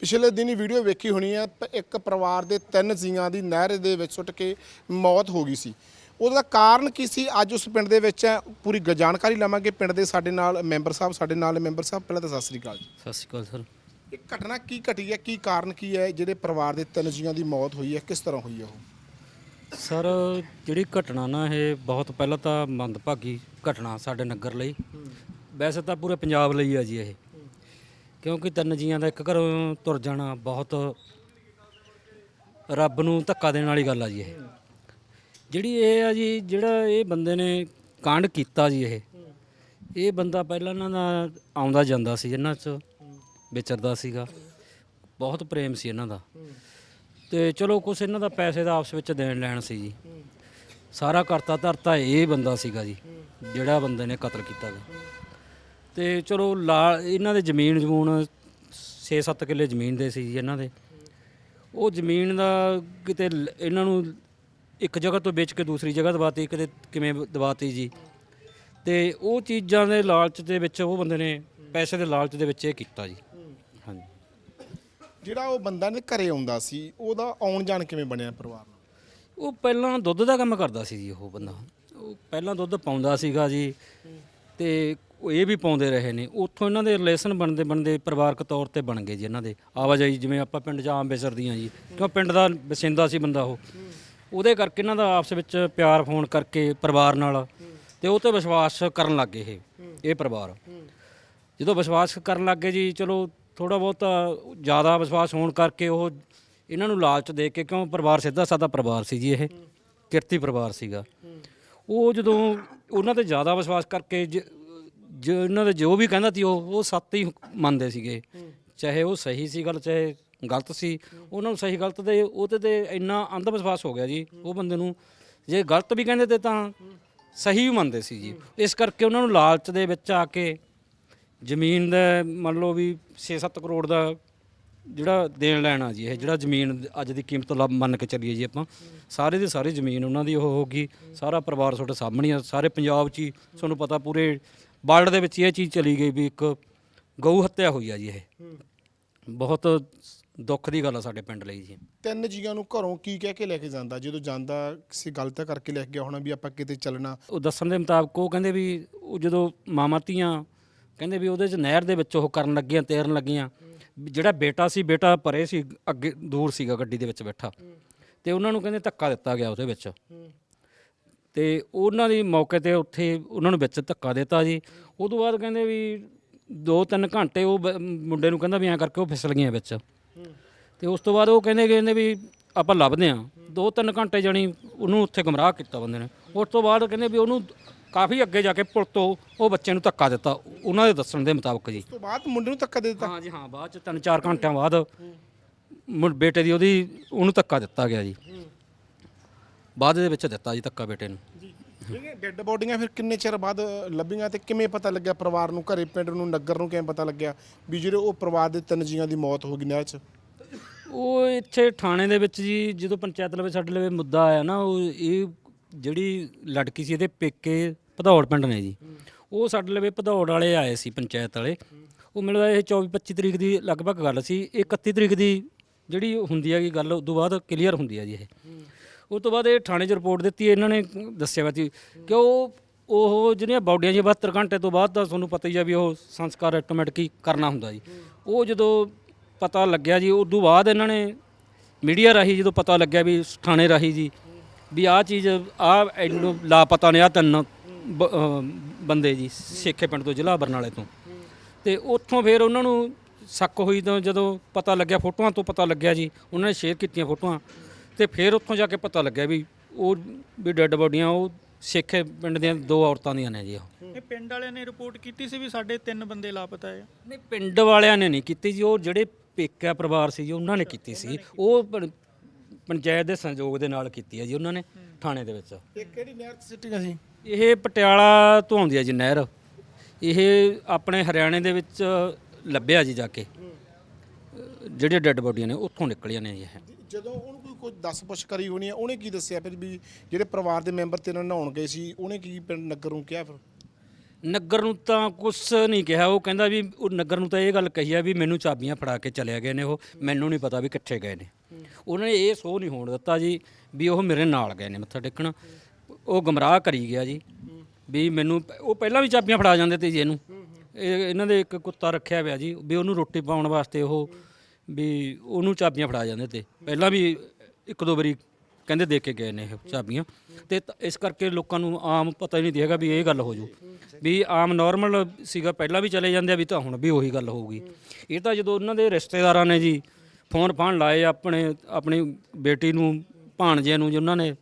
ਪਿਛਲੇ ਦਿਨੀ ਵੀਡੀਓ ਵੇਖੀ ਹੋਣੀ ਹੈ ਇੱਕ ਪਰਿਵਾਰ ਦੇ ਤਿੰਨ ਜੀਆਂ ਦੀ ਨਹਿਰ ਦੇ ਵਿੱਚ ਸੁੱਟ ਕੇ ਮੌਤ ਹੋ ਗਈ ਸੀ। ਉਹਦਾ ਕਾਰਨ ਕੀ ਸੀ? ਅੱਜ ਉਸ ਪਿੰਡ ਦੇ ਵਿੱਚ ਪੂਰੀ ਜਾਣਕਾਰੀ ਲਵਾਂਗੇ। ਪਿੰਡ ਦੇ ਸਾਡੇ ਨਾਲ ਮੈਂਬਰ ਸਾਹਿਬ ਸਾਡੇ ਨਾਲ ਮੈਂਬਰ ਸਾਹਿਬ ਪਹਿਲਾਂ ਤਾਂ ਸਤਿ ਸ੍ਰੀ ਅਕਾਲ ਜੀ। ਸਤਿ ਸ਼੍ਰੀ ਅਕਾਲ ਸਰ। ਇਹ ਘਟਨਾ ਕੀ ਘਟੀ ਹੈ? ਕੀ ਕਾਰਨ ਕੀ ਹੈ? ਜਿਹੜੇ ਪਰਿਵਾਰ ਦੇ ਤਿੰਨ ਜੀਆਂ ਦੀ ਮੌਤ ਹੋਈ ਹੈ ਕਿਸ ਤਰ੍ਹਾਂ ਹੋਈ ਹੈ ਉਹ? ਸਰ ਜਿਹੜੀ ਘਟਨਾ ਨਾ ਇਹ ਬਹੁਤ ਪਹਿਲਾਂ ਤਾਂ ਮੰਦਭਾਗੀ ਘਟਨਾ ਸਾਡੇ ਨਗਰ ਲਈ। ਵੈਸੇ ਤਾਂ ਪੂਰੇ ਪੰਜਾਬ ਲਈ ਆ ਜੀ ਇਹ। ਕਿਉਂਕਿ ਤਿੰਨ ਜੀਆਂ ਦਾ ਇੱਕ ਘਰੋਂ ਤੁਰ ਜਾਣਾ ਬਹੁਤ ਰੱਬ ਨੂੰ ਧੱਕਾ ਦੇਣ ਵਾਲੀ ਗੱਲ ਆ ਜੀ ਇਹ। ਜਿਹੜੀ ਇਹ ਆ ਜੀ, ਜਿਹੜਾ ਇਹ ਬੰਦੇ ਨੇ ਕਾਂਡ ਕੀਤਾ ਜੀ ਇਹ ਇਹ ਬੰਦਾ ਪਹਿਲਾਂ ਇਹਨਾਂ ਦਾ ਆਉਂਦਾ ਜਾਂਦਾ ਸੀ, ਇਹਨਾਂ 'ਚ ਵਿਚਰਦਾ ਸੀਗਾ। ਬਹੁਤ ਪ੍ਰੇਮ ਸੀ ਇਹਨਾਂ ਦਾ। ਤੇ ਚਲੋ ਕੁਛ ਇਹਨਾਂ ਦਾ ਪੈਸੇ ਦਾ ਆਪਸ ਵਿੱਚ ਦੇਣ ਲੈਣ ਸੀ ਜੀ। ਸਾਰਾ ਕਰਤਾ ਧਰਤਾ ਇਹ ਬੰਦਾ ਸੀਗਾ ਜੀ, ਜਿਹੜਾ ਬੰਦੇ ਨੇ ਕਤਲ ਕੀਤਾ ਗਿਆ ਤੇ ਚਲੋ ਲਾ ਇਹਨਾਂ ਦੇ ਜ਼ਮੀਨ ਜਮੂਨ 6-7 ਕਿੱਲੇ ਜ਼ਮੀਨ ਦੇ ਸੀ ਜੀ ਇਹਨਾਂ ਦੇ। ਉਹ ਜ਼ਮੀਨ ਦਾ ਕਿਤੇ ਲ- ਇਹਨਾਂ ਨੂੰ ਇੱਕ ਜਗ੍ਹਾ ਤੋਂ ਵੇਚ ਕੇ ਦੂਸਰੀ ਜਗ੍ਹਾ ਦਵਾਤੀ ਕਿਤੇ ਕਿਵੇਂ ਦਵਾਤੀ ਜੀ। ਤੇ ਉਹ ਚੀਜ਼ਾਂ ਦੇ ਲਾਲਚ ਦੇ ਵਿੱਚ ਉਹ ਬੰਦੇ ਨੇ ਪੈਸੇ ਦੇ ਲਾਲਚ ਦੇ ਵਿੱਚ ਇਹ ਕੀਤਾ ਜੀ। ਹਾਂਜੀ। ਜਿਹੜਾ ਉਹ ਬੰਦਾ ਨੇ ਘਰੇ ਆਉਂਦਾ ਸੀ ਉਹਦਾ ਆਉਣ ਜਾਣ ਕਿਵੇਂ ਬਣਿਆ ਪਰਿਵਾਰ ਨਾਲ? ਉਹ ਪਹਿਲਾਂ ਦੁੱਧ ਦਾ ਕੰਮ ਕਰਦਾ ਸੀ ਜੀ ਉਹ ਬੰਦਾ। ਉਹ ਪਹਿਲਾਂ ਦੁੱਧ ਪਾਉਂਦਾ ਸੀਗਾ ਜੀ। ਤੇ ਉਹ ਇਹ ਵੀ ਪਾਉਂਦੇ ਰਹੇ ਨੇ, ਉੱਥੋਂ ਇਹਨਾਂ ਦੇ ਰਿਲੇਸ਼ਨ ਬਣਦੇ ਬਣਦੇ ਪਰਿਵਾਰਕ ਤੌਰ ਤੇ ਬਣ ਗਏ ਜੀ ਇਹਨਾਂ ਦੇ। ਆਵਾਜਾਈ ਜਿਵੇਂ ਆਪਾਂ ਪਿੰਡ 'ਚ ਆਮ ਵਿਚਰਦੀਆਂ ਜੀ, ਕਿਉਂ ਪਿੰਡ ਦਾ ਵਸਿੰਦਾ ਸੀ ਬੰਦਾ ਉਹ। ਉਹਦੇ ਕਰਕੇ ਇਹਨਾਂ ਦਾ ਆਪਸ ਵਿੱਚ ਪਿਆਰ ਫੋਨ ਕਰਕੇ ਪਰਿਵਾਰ ਨਾਲ ਤੇ ਉਹ ਤੇ ਵਿਸ਼ਵਾਸ ਕਰਨ ਲੱਗ ਗਏ ਇਹ ਇਹ ਪਰਿਵਾਰ। ਜਦੋਂ ਵਿਸ਼ਵਾਸ ਕਰਨ ਲੱਗ ਗਏ ਜੀ, ਚਲੋ ਥੋੜਾ ਬਹੁਤਾ ਜ਼ਿਆਦਾ ਵਿਸ਼ਵਾਸ ਹੋਣ ਕਰਕੇ ਉਹ ਇਹਨਾਂ ਨੂੰ ਲਾਲਚ ਦੇ ਕੇ ਕਿਉਂ ਪਰਿਵਾਰ ਸਿੱਧਾ ਸਾਦਾ ਪਰਿਵਾਰ ਸੀ ਜੀ ਇਹ, ਕਿਰਤੀ ਪਰਿਵਾਰ ਸੀਗਾ। ਉਹ ਜਦੋਂ ਉਹਨਾਂ ਤੇ ਜ਼ਿਆਦਾ ਵਿਸ਼ਵਾਸ ਕਰਕੇ ਜ- ਇਹਨਾਂ ਦੇ ਜੋ ਵੀ ਕਹਿੰਦਾ ਸੀ ਉਹ ਉਹ ਸੱਤ ਹੀ ਮੰਨਦੇ ਸੀਗੇ। ਚਾਹੇ ਉਹ ਸਹੀ ਸੀ ਗੱਲ ਚਾਹੇ ਗਲਤ ਸੀ ਉਹਨਾਂ ਨੂੰ ਸਹੀ ਗਲਤ ਦੇ ਉਹਦੇ ਤੇ ਇੰਨਾ ਅੰਧ ਵਿਸ਼ਵਾਸ ਹੋ ਗਿਆ ਜੀ ਉਹ ਬੰਦੇ ਨੂੰ। ਜੇ ਗਲਤ ਵੀ ਕਹਿੰਦੇ ਤੇ ਤਾਂ ਸਹੀ ਵੀ ਮੰਨਦੇ ਸੀ ਜੀ। ਇਸ ਕਰਕੇ ਉਹਨਾਂ ਨੂੰ ਲਾਲਚ ਦੇ ਵਿੱਚ ਆ ਕੇ ਜ਼ਮੀਨ ਦਾ ਮੰਨ ਲਓ ਵੀ 6-7 ਕਰੋੜ ਦਾ ਜਿਹੜਾ ਦੇਣ ਲੈਣਾ ਜੀ ਇਹ ਜਿਹੜਾ ਜ਼ਮੀਨ ਅੱਜ ਦੀ ਕੀਮਤ ਲਾ ਮੰਨ ਕੇ ਚੱਲੀਏ ਜੀ ਆਪਾਂ। ਸਾਰੇ ਦੀ ਸਾਰੀ ਜ਼ਮੀਨ ਉਹਨਾਂ ਦੀ ਉਹ ਹੋਗੀ ਸਾਰਾ ਪਰਿਵਾਰ ਤੁਹਾਡੇ ਸਾਹਮਣੇ ਆ ਸਾਰੇ ਪੰਜਾਬ 'ਚ ਹੀ। ਤੁਹਾਨੂੰ ਪਤਾ ਪੂਰੇ ਵਰਲਡ ਦੇ ਵਿੱਚ ਇਹ ਚੀਜ਼ ਚਲੀ ਗਈ ਵੀ ਇੱਕ ਗਊ ਹੱਤਿਆ ਹੋਈ ਆ ਜੀ ਇਹ। ਬਹੁਤ ਦੁੱਖ ਦੀ ਗੱਲ ਆ ਸਾਡੇ ਪਿੰਡ ਲਈ ਜੀ। ਤਿੰਨ ਜੀਆਂ ਨੂੰ ਘਰੋਂ ਕੀ ਕਹਿ ਕੇ ਲੈ ਕੇ ਜਾਂਦਾ? ਜਦੋਂ ਜਾਂਦਾ ਕਿਸੇ ਗਲਤ ਕਰਕੇ ਲੈ ਕੇ ਗਿਆ ਹੋਣਾ ਵੀ ਆਪਾਂ ਕਿਤੇ ਚੱਲਣਾ। ਉਹ ਦੱਸਣ ਦੇ ਮੁਤਾਬਕ ਉਹ ਕਹਿੰਦੇ ਵੀ ਉਹ ਜਦੋਂ ਮਾਮਾ ਧੀਆਂ ਕਹਿੰਦੇ ਵੀ ਉਹਦੇ ਚ ਨਹਿਰ ਦੇ ਵਿੱਚ ਉਹ ਕਰਨ ਲੱਗੀਆਂ ਤੈਰਨ ਲੱਗੀਆਂ। ਜਿਹੜਾ ਬੇਟਾ ਸੀ ਬੇਟਾ ਪਰੇ ਸੀ ਅੱਗੇ ਦੂਰ ਸੀਗਾ ਗੱਡੀ ਦੇ ਵਿੱਚ ਬੈਠਾ। ਤੇ ਉਹਨਾਂ ਨੂੰ ਕਹਿੰਦੇ ਧੱਕਾ ਦਿੱਤਾ ਗਿਆ ਉਹਦੇ ਵਿੱਚ। ਤੇ ਉਹਨਾਂ ਦੀ ਮੌਕੇ ਤੇ ਉੱਥੇ ਉਹਨਾਂ ਨੂੰ ਵਿੱਚ ਧੱਕਾ ਦਿੱਤਾ ਜੀ। ਤੋਂ ਬਾਅਦ ਕਹਿੰਦੇ ਵੀ 2-3 ਘੰਟੇ ਉਹ ਬ- ਮੁੰਡੇ ਨੂੰ ਕਹਿੰਦਾ ਵੀ ਐਂ ਕਰਕੇ ਉਹ ਫਿਸਲ ਗਈਆਂ ਵਿੱਚ। ਤੇ ਉਸ ਤੋਂ ਬਾਅਦ ਉਹ ਕਹਿੰਦੇ ਕਹਿੰਦੇ ਵੀ ਆਪਾਂ ਲੱਭਦੇ ਆਂ ਦੋ ਤਿੰਨ ਘੰਟੇ ਜਾਣੀ ਉਹਨੂੰ ਉੱਥੇ ਗਮਰਾਹ ਕੀਤਾ ਬੰਦੇ ਨੇ। ਉਸ ਤੋਂ ਬਾਅਦ ਕਹਿੰਦੇ ਵੀ ਉਹਨੂੰ ਕਾਫੀ ਅੱਗੇ ਜਾ ਕੇ ਪੁਲ ਤੋਂ ਉਹ ਬੱਚੇ ਨੂੰ ਧੱਕਾ ਦਿੱਤਾ। ਉਹਨਾਂ ਦੇ ਦੱਸਣ ਦੇ ਮੁਤਾਬਕ ਜੀ। ਉਸ ਤੋਂ ਬਾਅਦ ਮੁੰਡੇ ਨੂੰ ਧੱਕਾ ਦੇ ਦਿੱਤਾ? ਹਾਂ ਜੀ ਹਾਂ ਬਾਅਦ ਚ ਤਿੰਨ ਚਾਰ ਘੰਟਿਆਂ ਬਾਅਦ ਮੁੰ- ਬੇਟੇ ਦੀ ਉਹਦੀ ਉਹਨੂੰ ਧੱਕਾ ਦਿੱਤਾ ਗਿਆ ਜੀ। ਬਾਅਦ ਦੇ ਵਿੱਚ ਦਿੱਤਾ ਜੀ ਧੱਕਾ ਬੇਟੇ ਨੂੰ। ਜੀ। ਇਹ ਡੈੱਡ ਬੋਡੀਆਂ ਫਿਰ ਕਿੰਨੇ ਚਿਰ ਬਾਅਦ ਲੱਭੀਆਂ ਤੇ ਕਿਵੇਂ ਪਤਾ ਲੱਗਿਆ ਪਰਿਵਾਰ ਨੂੰ ਘਰੇ ਪਿੰਡ ਨੂੰ ਨਗਰ ਨੂੰ ਕਿਵੇਂ ਪਤਾ ਲੱਗਿਆ ਵੀ ਜਿਹੜੇ ਉਹ ਪਰਿਵਾਰ ਦੇ ਤਿੰਨ ਜੀਆਂ ਦੀ ਮੌਤ ਹੋ ਗਈ ਨਹਿਰ 'ਚ? ਉਹ ਇੱਥੇ ਥਾਣੇ ਦੇ ਵਿੱਚ ਜੀ ਜਦੋਂ ਪੰਚਾਇਤ ਲਵੇ ਸਾਡੇ ਲਵੇ ਮੁੱਦਾ ਆਇਆ ਨਾ ਉਹ ਇਹ ਜਿਹੜੀ ਲੜਕੀ ਸੀ ਇਹਦੇ ਪੇਕੇ ਭਦੌੜ ਪਿੰਡ ਨੇ ਜੀ। ਉਹ ਸਾਡੇ ਲਵੇ ਭਦੌੜ ਵਾਲੇ ਆਏ ਸੀ ਪੰਚਾਇਤ ਵਾਲੇ। ਉਹ ਮਿਲਦਾ ਇਹ 24 25 ਤਰੀਕ ਦੀ ਲਗਭਗ ਗੱਲ ਸੀ ਇਹ 31 ਤਰੀਕ ਦੀ ਜਿਹੜੀ ਹੁੰਦੀ ਹੈਗੀ ਗੱਲ ਉਸ ਤੋਂ ਬਾਅਦ ਕਲੀਅਰ ਹੁੰਦੀ ਹੈ ਜੀ ਇਹ। ਉਸ ਤੋਂ ਬਾਅਦ ਇਹ ਥਾਣੇ 'ਚ ਰਿਪੋਰਟ ਦਿੱਤੀ, ਇਹਨਾਂ ਨੇ ਦੱਸਿਆ ਵਾ ਜੀ ਕਿ ਉਹ ਉਹ ਜਿਹੜੀਆਂ ਬਾਡੀਆਂ ਜੀ 72 ਘੰਟੇ ਤੋਂ ਬਾਅਦ ਤਾਂ ਤੁਹਾਨੂੰ ਪਤਾ ਹੀ ਆ ਵੀ ਉਹ ਸੰਸਕਾਰ ਆਟੋਮੈਟਿਕ ਹੀ ਕਰਨਾ ਹੁੰਦਾ ਜੀ। ਉਹ ਜਦੋਂ ਪਤਾ ਲੱਗਿਆ ਜੀ, ਉਸ ਤੋਂ ਬਾਅਦ ਇਹਨਾਂ ਨੇ ਮੀਡੀਆ ਰਾਹੀਂ ਜਦੋਂ ਪਤਾ ਲੱਗਿਆ ਵੀ ਥਾਣੇ ਰਾਹੀਂ ਜੀ, ਵੀ ਆਹ ਚੀਜ਼ ਆ ਇਹਨੂੰ ਲਾਪਤਾ ਨੇ ਆ ਤਿੰਨ ਬ- ਬੰਦੇ ਜੀ, ਸੇਖੇ ਪਿੰਡ ਤੋਂ ਜ਼ਿਲ੍ਹਾ ਬਰਨਾਲੇ ਤੋਂ। ਤੇ ਉੱਥੋਂ ਫਿਰ ਉਹਨਾਂ ਨੂੰ ਸ਼ੱਕ ਹੋਈ ਤਾਂ ਜਦੋਂ ਪਤਾ ਲੱਗਿਆ, ਫੋਟੋਆਂ ਤੋਂ ਪਤਾ ਲੱਗਿਆ ਜੀ, ਉਹਨਾਂ ਨੇ ਸ਼ੇਅਰ ਕੀਤੀਆਂ ਫੋਟੋਆਂ। ਤੇ ਫਿਰ ਉੱਥੋਂ ਜਾ ਕੇ ਪਤਾ ਲੱਗਿਆ ਵੀ ਉਹ ਵੀ ਡੈੱਡ ਬੋਡੀਆਂ ਉਹ ਸੇਖੇ ਪਿੰਡ ਦੀਆਂ ਦੋ ਔਰਤਾਂ ਦੀਆਂ ਨੇ ਜੀ ਉਹ। ਇਹ ਪਿੰਡ ਵਾਲਿਆਂ ਨੇ ਰਿਪੋਰਟ ਕੀਤੀ ਸੀ ਵੀ ਸਾਡੇ ਤਿੰਨ ਬੰਦੇ ਲਾਪਤਾ ਹੈ? ਨਹੀਂ ਪਿੰਡ ਵਾਲਿਆਂ ਨੇ ਨਹੀਂ ਕੀਤੀ ਜੀ ਉਹ ਜਿਹੜੇ ਪੇਕਾ ਪਰਿਵਾਰ ਸੀ ਜੀ ਉਹਨਾਂ ਨੇ ਕੀਤੀ ਸੀ। ਉਹ ਪੰ- ਪੰਚਾਇਤ ਦੇ ਸੰਯੋਗ ਦੇ ਨਾਲ ਕੀਤੀ ਹੈ ਜੀ ਉਹਨਾਂ ਨੇ ਥਾਣੇ ਦੇ ਵਿੱਚ। ਇਹ ਕਿਹੜੀ ਨਹਿਰ 'ਚ ਸਿੱਟੀਆਂ ਸੀ? ਇਹ ਪਟਿਆਲਾ ਤੋਂ ਆਉਂਦੀ ਹੈ ਜੀ ਨਹਿਰ। ਇਹ ਆਪਣੇ ਹਰਿਆਣੇ ਦੇ ਵਿੱਚ ਲੱਭਿਆ ਜੀ ਜਾ ਕੇ। ਜਿਹੜੇ ਡੈੱਡ ਬੋਡੀਆਂ ਨੇ ਉੱਥੋਂ ਨਿਕਲੀਆਂ ਨੇ ਜੀ ਇਹ ਜਦੋਂ ਉਹਨੂੰ ਕੋਈ ਕੋਈ ਦੱਸ ਪੁੱਛ ਕਰੀ ਹੋਣੀ ਹੈ ਉਹਨੇ ਕੀ ਦੱਸਿਆ ਫਿਰ ਵੀ ਜਿਹੜੇ ਪਰਿਵਾਰ ਦੇ ਮੈਂਬਰ ਤੇਰੇ ਨਾਲ ਨਹਾਉਣ ਗਏ ਸੀ ਉਹਨੇ ਕੀ ਪਿੰਡ ਨਗਰ ਨੂੰ ਕਿਹਾ ਫਿਰ? ਨਗਰ ਨੂੰ ਤਾਂ ਕੁਝ ਨਹੀਂ ਕਿਹਾ। ਉਹ ਕਹਿੰਦਾ ਵੀ ਉਹ ਨਗਰ ਨੂੰ ਤਾਂ ਇਹ ਗੱਲ ਕਹੀ ਆ ਵੀ ਮੈਨੂੰ ਚਾਬੀਆਂ ਫੜਾ ਕੇ ਚਲੇ ਗਏ ਨੇ ਉਹ ਮੈਨੂੰ ਨਹੀਂ ਪਤਾ ਵੀ ਕਿੱਥੇ ਗਏ ਨੇ। ਉਹਨਾਂ ਨੇ ਇਹ ਸੋ ਨਹੀਂ ਹੋਣ ਦਿੱਤਾ ਜੀ ਵੀ ਉਹ ਮੇਰੇ ਨਾਲ ਗਏ ਨੇ ਮੱਥਾ ਟੇਕਣ। ਉਹ ਗਮਰਾਹ ਕਰੀ ਗਿਆ ਜੀ ਵੀ ਮੈਨੂੰ ਉਹ ਪਹਿਲਾਂ ਵੀ ਚਾਬੀਆਂ ਫੜਾ ਜਾਂਦੇ ਤੇ ਜੀ ਇਹਨੂੰ। ਇਹ ਇਹਨਾਂ ਦੇ ਇੱਕ ਕੁੱਤਾ ਰੱਖਿਆ ਹੋਇਆ ਜੀ ਵੀ ਉਹਨੂੰ ਰੋਟੀ ਪਾਉਣ ਵਾਸਤੇ ਉਹ ਵੀ ਉਹਨੂੰ ਚਾਬੀਆਂ ਫੜਾ ਜਾਂਦੇ ਤੇ। ਪਹਿਲਾਂ ਵੀ ਇੱਕ ਦੋ ਵਾਰੀ ਕਹਿੰਦੇ ਦੇ ਕੇ ਗਏ ਨੇ ਇਹ ਚਾਬੀਆਂ। ਤੇ ਤ- ਇਸ ਕਰਕੇ ਲੋਕਾਂ ਨੂੰ ਆਮ ਪਤਾ ਹੀ ਨਹੀਂ ਹੈਗਾ ਵੀ ਇਹ ਗੱਲ ਹੋ ਜੂ। ਵੀ ਆਮ ਨਾਰਮਲ ਸੀਗਾ, ਪਹਿਲਾਂ ਵੀ ਚਲੇ ਜਾਂਦੇ ਆ, ਵੀ ਤਾਂ ਹੁਣ ਵੀ ਉਹੀ ਗੱਲ ਹੋਊਗੀ। ਇਹ ਤਾਂ ਜਦੋਂ ਉਹਨਾਂ ਦੇ ਰਿਸ਼ਤੇਦਾਰਾਂ ਨੇ ਜੀ ਫੋਨ ਫਾਨ ਲਾਏ ਆਪਣੇ, ਆਪਣੀ ਬੇਟੀ ਨੂੰ, ਭਾਣਜੇ ਨੂੰ ਜੀ ਉਹਨਾਂ ਨੇ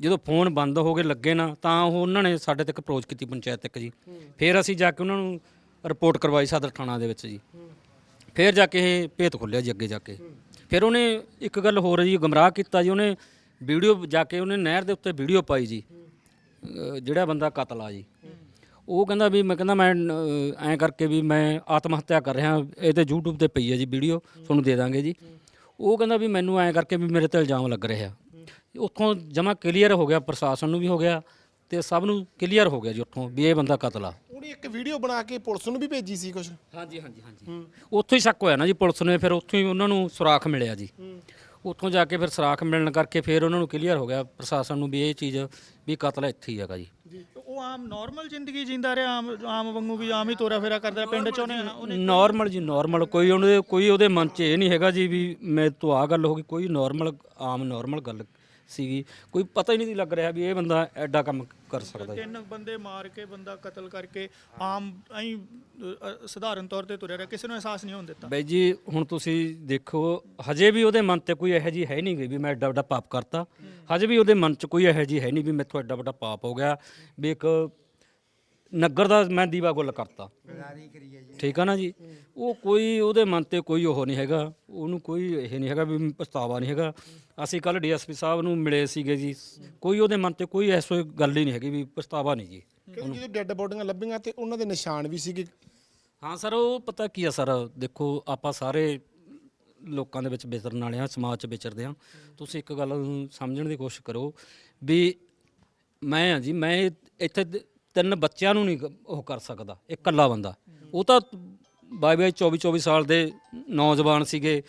ਜਦੋਂ ਫੋਨ ਬੰਦ ਹੋ ਗਏ ਲੱਗੇ ਨਾ, ਤਾਂ ਉਹ ਉਹਨਾਂ ਨੇ ਸਾਡੇ ਤੱਕ ਅਪਰੋਚ ਕੀਤੀ ਪੰਚਾਇਤ ਤੱਕ ਜੀ। ਫਿਰ ਅਸੀਂ ਜਾ ਕੇ ਉਹਨਾਂ ਨੂੰ ਰਿਪੋਰਟ ਕਰਵਾਈ ਸਦਰ ਥਾਣਾ ਦੇ ਵਿੱਚ ਜੀ। ਫਿਰ ਜਾ ਕੇ ਇਹ ਭੇਤ ਖੁੱਲਿਆ ਜੀ ਅੱਗੇ ਜਾ ਕੇ। ਫਿਰ ਉਹਨੇ ਇੱਕ ਗੱਲ ਹੋਰ ਜੀ ਗਮਰਾਹ ਕੀਤਾ ਜੀ, ਉਹਨੇ ਵੀਡੀਓ ਜਾ ਕੇ ਉਹਨੇ ਨਹਿਰ ਦੇ ਉੱਤੇ ਵੀਡੀਓ ਪਾਈ ਜੀ। ਜਿਹੜਾ ਬੰਦਾ ਕਤਲ ਆ ਜੀ। ਉਹ ਕਹਿੰਦਾ ਵੀ ਮੈਂ ਕਹਿੰਦਾ ਮੈਂ ਐਂ ਕਰਕੇ ਵੀ ਮੈਂ ਆਤਮ ਹੱਤਿਆ ਕਰ ਰਿਹਾ, ਇਹ ਤੇ YouTube ਤੇ ਪਈ ਹੈ ਜੀ ਵੀਡੀਓ, ਤੁਹਾਨੂੰ ਦੇ ਦਾਂਗੇ ਜੀ। ਉਹ ਕਹਿੰਦਾ ਵੀ ਮੈਨੂੰ ਐਂ ਕਰਕੇ ਵੀ ਮੇਰੇ ਤੇ ਇਲਜ਼ਾਮ ਲੱਗ ਰਿਹਾ। ਉੱਥੋਂ ਜਮਾ ਕਲੀਅਰ ਹੋ ਗਿਆ, ਪ੍ਰਸ਼ਾਸਨ ਨੂੰ ਵੀ ਹੋ ਗਿਆ। ਤੇ ਸਭ ਨੂੰ ਕਲੀਅਰ ਹੋ ਗਿਆ ਜੀ ਉੱਥੋਂ ਵੀ ਇਹ ਬੰਦਾ ਕਤਲ ਆ। ਉਹਨੇ ਇੱਕ ਵੀਡੀਓ ਬਣਾ ਕੇ ਪੁਲਿਸ ਨੂੰ ਵੀ ਭੇਜੀ ਸੀ ਕੁਝ ਹਾਂਜੀ ਹਾਂਜੀ ਹਾਂਜੀ। ਉੱਥੋਂ ਹੀ ਸ਼ੱਕ ਹੋਇਆ ਨਾ ਜੀ ਪੁਲਿਸ ਨੇ ਫਿਰ ਉੱਥੋਂ ਹੀ ਉਹਨਾਂ ਨੂੰ ਸੁਰਾਖ ਮਿਲਿਆ ਜੀ। ਉੱਥੋਂ ਜਾ ਕੇ ਫਿਰ ਸੁਰਾਖ ਮਿਲਣ ਕਰਕੇ ਫਿਰ ਉਹਨਾਂ ਨੂੰ ਕਲੀਅਰ ਹੋ ਗਿਆ ਪ੍ਰਸ਼ਾਸਨ ਨੂੰ ਵੀ ਇਹ ਚੀਜ਼ ਵੀ ਕਤਲ ਇੱਥੇ ਹੀ ਹੈਗਾ ਜੀ। ਉਹ ਆਮ ਨਾਰਮਲ ਜ਼ਿੰਦਗੀ ਜਿੰਦਾ ਰਿਹਾ ਆਮ ਆਮ ਵਾਂਗੂ ਵੀ ਆਮ ਹੀ ਤੋਰਾ ਫੇਰਾ ਕਰਦਾ ਪਿੰਡ ਚ ਉਹਨੇ ਨਾਰਮਲ ਜੀ ਨਾਰਮਲ ਕੋਈ ਉਹਦੇ ਕੋਈ ਉਹਦੇ ਮਨ 'ਚ ਇਹ ਨਹੀਂ ਹੈਗਾ ਜੀ ਵੀ ਮੈਂ ਤੋਂ ਆ ਗੱਲ ਹੋ ਗਈ ਕੋਈ ਨਾਰਮਲ ਆਮ ਨਾਰਮਲ ਗੱਲ ਸੀਗੀ। ਕੋਈ ਪਤਾ ਹੀ ਨਹੀਂ ਲੱਗ ਰਿਹਾ ਵੀ ਇਹ ਬੰਦਾ ਐਡਾ ਕੰਮ ਕਰ ਸਕਦਾ ਜੀ। ਤਿੰਨ ਬੰਦੇ ਮਾਰ ਕੇ ਬੰਦਾ ਕਤਲ ਕਰਕੇ ਆਮ ਐਂ ਸਧਾਰਨ ਤੌਰ ਤੇ ਤੁਰਿਆ ਰਿਹਾ। ਕਿਸੇ ਨੂੰ ਅਹਿਸਾਸ ਨਹੀਂ ਹੋਣ ਦਿੱਤਾ। ਬਾਈ ਜੀ ਹੁਣ ਤੁਸੀਂ ਦੇਖੋ ਹਜੇ ਵੀ ਉਹਦੇ ਮਨ ਤੇ ਕੋਈ ਇਹੋ ਜੀ ਹੈ ਨਹੀਂ ਗਈ ਵੀ ਮੈਂ ਐਡਾ ਵੱਡਾ ਪਾਪ ਕਰਤਾ। ਹਜੇ ਵੀ ਉਹਦੇ ਮਨ 'ਚ ਕੋਈ ਇਹੋ ਜੀ ਹੈ ਨਹੀਂ ਵੀ ਮੈਥੋਂ ਐਡਾ ਵੱਡਾ ਪਾਪ ਹੋ ਗਿਆ ਵੀ ਇੱਕ ਨਗਰ ਦਾ ਮੈਂ ਦੀਵਾ ਗੁੱਲ ਕਰਤਾ। ਠੀਕ ਆ ਨਾ ਜੀ? ਉਹ ਕੋਈ ਉਹਦੇ ਮਨ ਤੇ ਕੋਈ ਉਹ ਨਹੀਂ ਹੈਗਾ। ਉਹਨੂੰ ਕੋਈ ਇਹ ਨਹੀਂ ਹੈਗਾ ਵੀ ਪਛਤਾਵਾ ਨਹੀਂ ਹੈਗਾ। ਅਸੀਂ ਕੱਲ ਡੀਐਸਪੀ ਸਾਹਿਬ ਨੂੰ ਮਿਲੇ ਸੀਗੇ ਜੀ। ਕੋਈ ਉਹਦੇ ਮਨ ਤੇ ਕੋਈ ਐਸੋ ਗੱਲ ਹੀ ਨਹੀਂ ਹੈਗੀ ਵੀ ਪਛਤਾਵਾ ਨਹੀਂ ਜੀ। ਕਿਉਂਕਿ ਜਦੋਂ ਡੈੱਡ ਬੋਡੀਆਂ ਲੱਭੀਆਂ ਤੇ ਉਹਨਾਂ ਦੇ ਨਿਸ਼ਾਨ ਵੀ ਸੀਗੇ। ਹਾਂ ਸਰ ਉਹ ਪਤਾ ਕੀ ਆ ਸਰ ਦੇਖੋ ਆਪਾਂ ਸਾਰੇ ਲੋਕਾਂ ਦੇ ਵਿੱਚ ਵਿਚਰਨ ਵਾਲੇ ਆ ਸਮਾਜ 'ਚ ਵਿਚਰਦੇ ਆ ਤੁਸੀਂ ਇੱਕ ਗੱਲ ਨੂੰ ਸਮਝਣ ਦੀ ਕੋਸ਼ਿਸ਼ ਕਰੋ ਵੀ ਮੈਂ ਆ ਜੀ ਮੈਂ ਇੱਥੇ ਤਿੰਨ ਬੱਚਿਆਂ ਨੂੰ ਨਹੀਂ ਉਹ ਕਰ ਸਕਦਾ ਇੱਕ ਇਕੱਲਾ ਬੰਦਾ। ਉਹ ਤਾਂ ਬਾਈ ਬਾਈ 24 24 ਸਾਲ ਦੇ ਨੌਜਵਾਨ ਸੀਗੇ।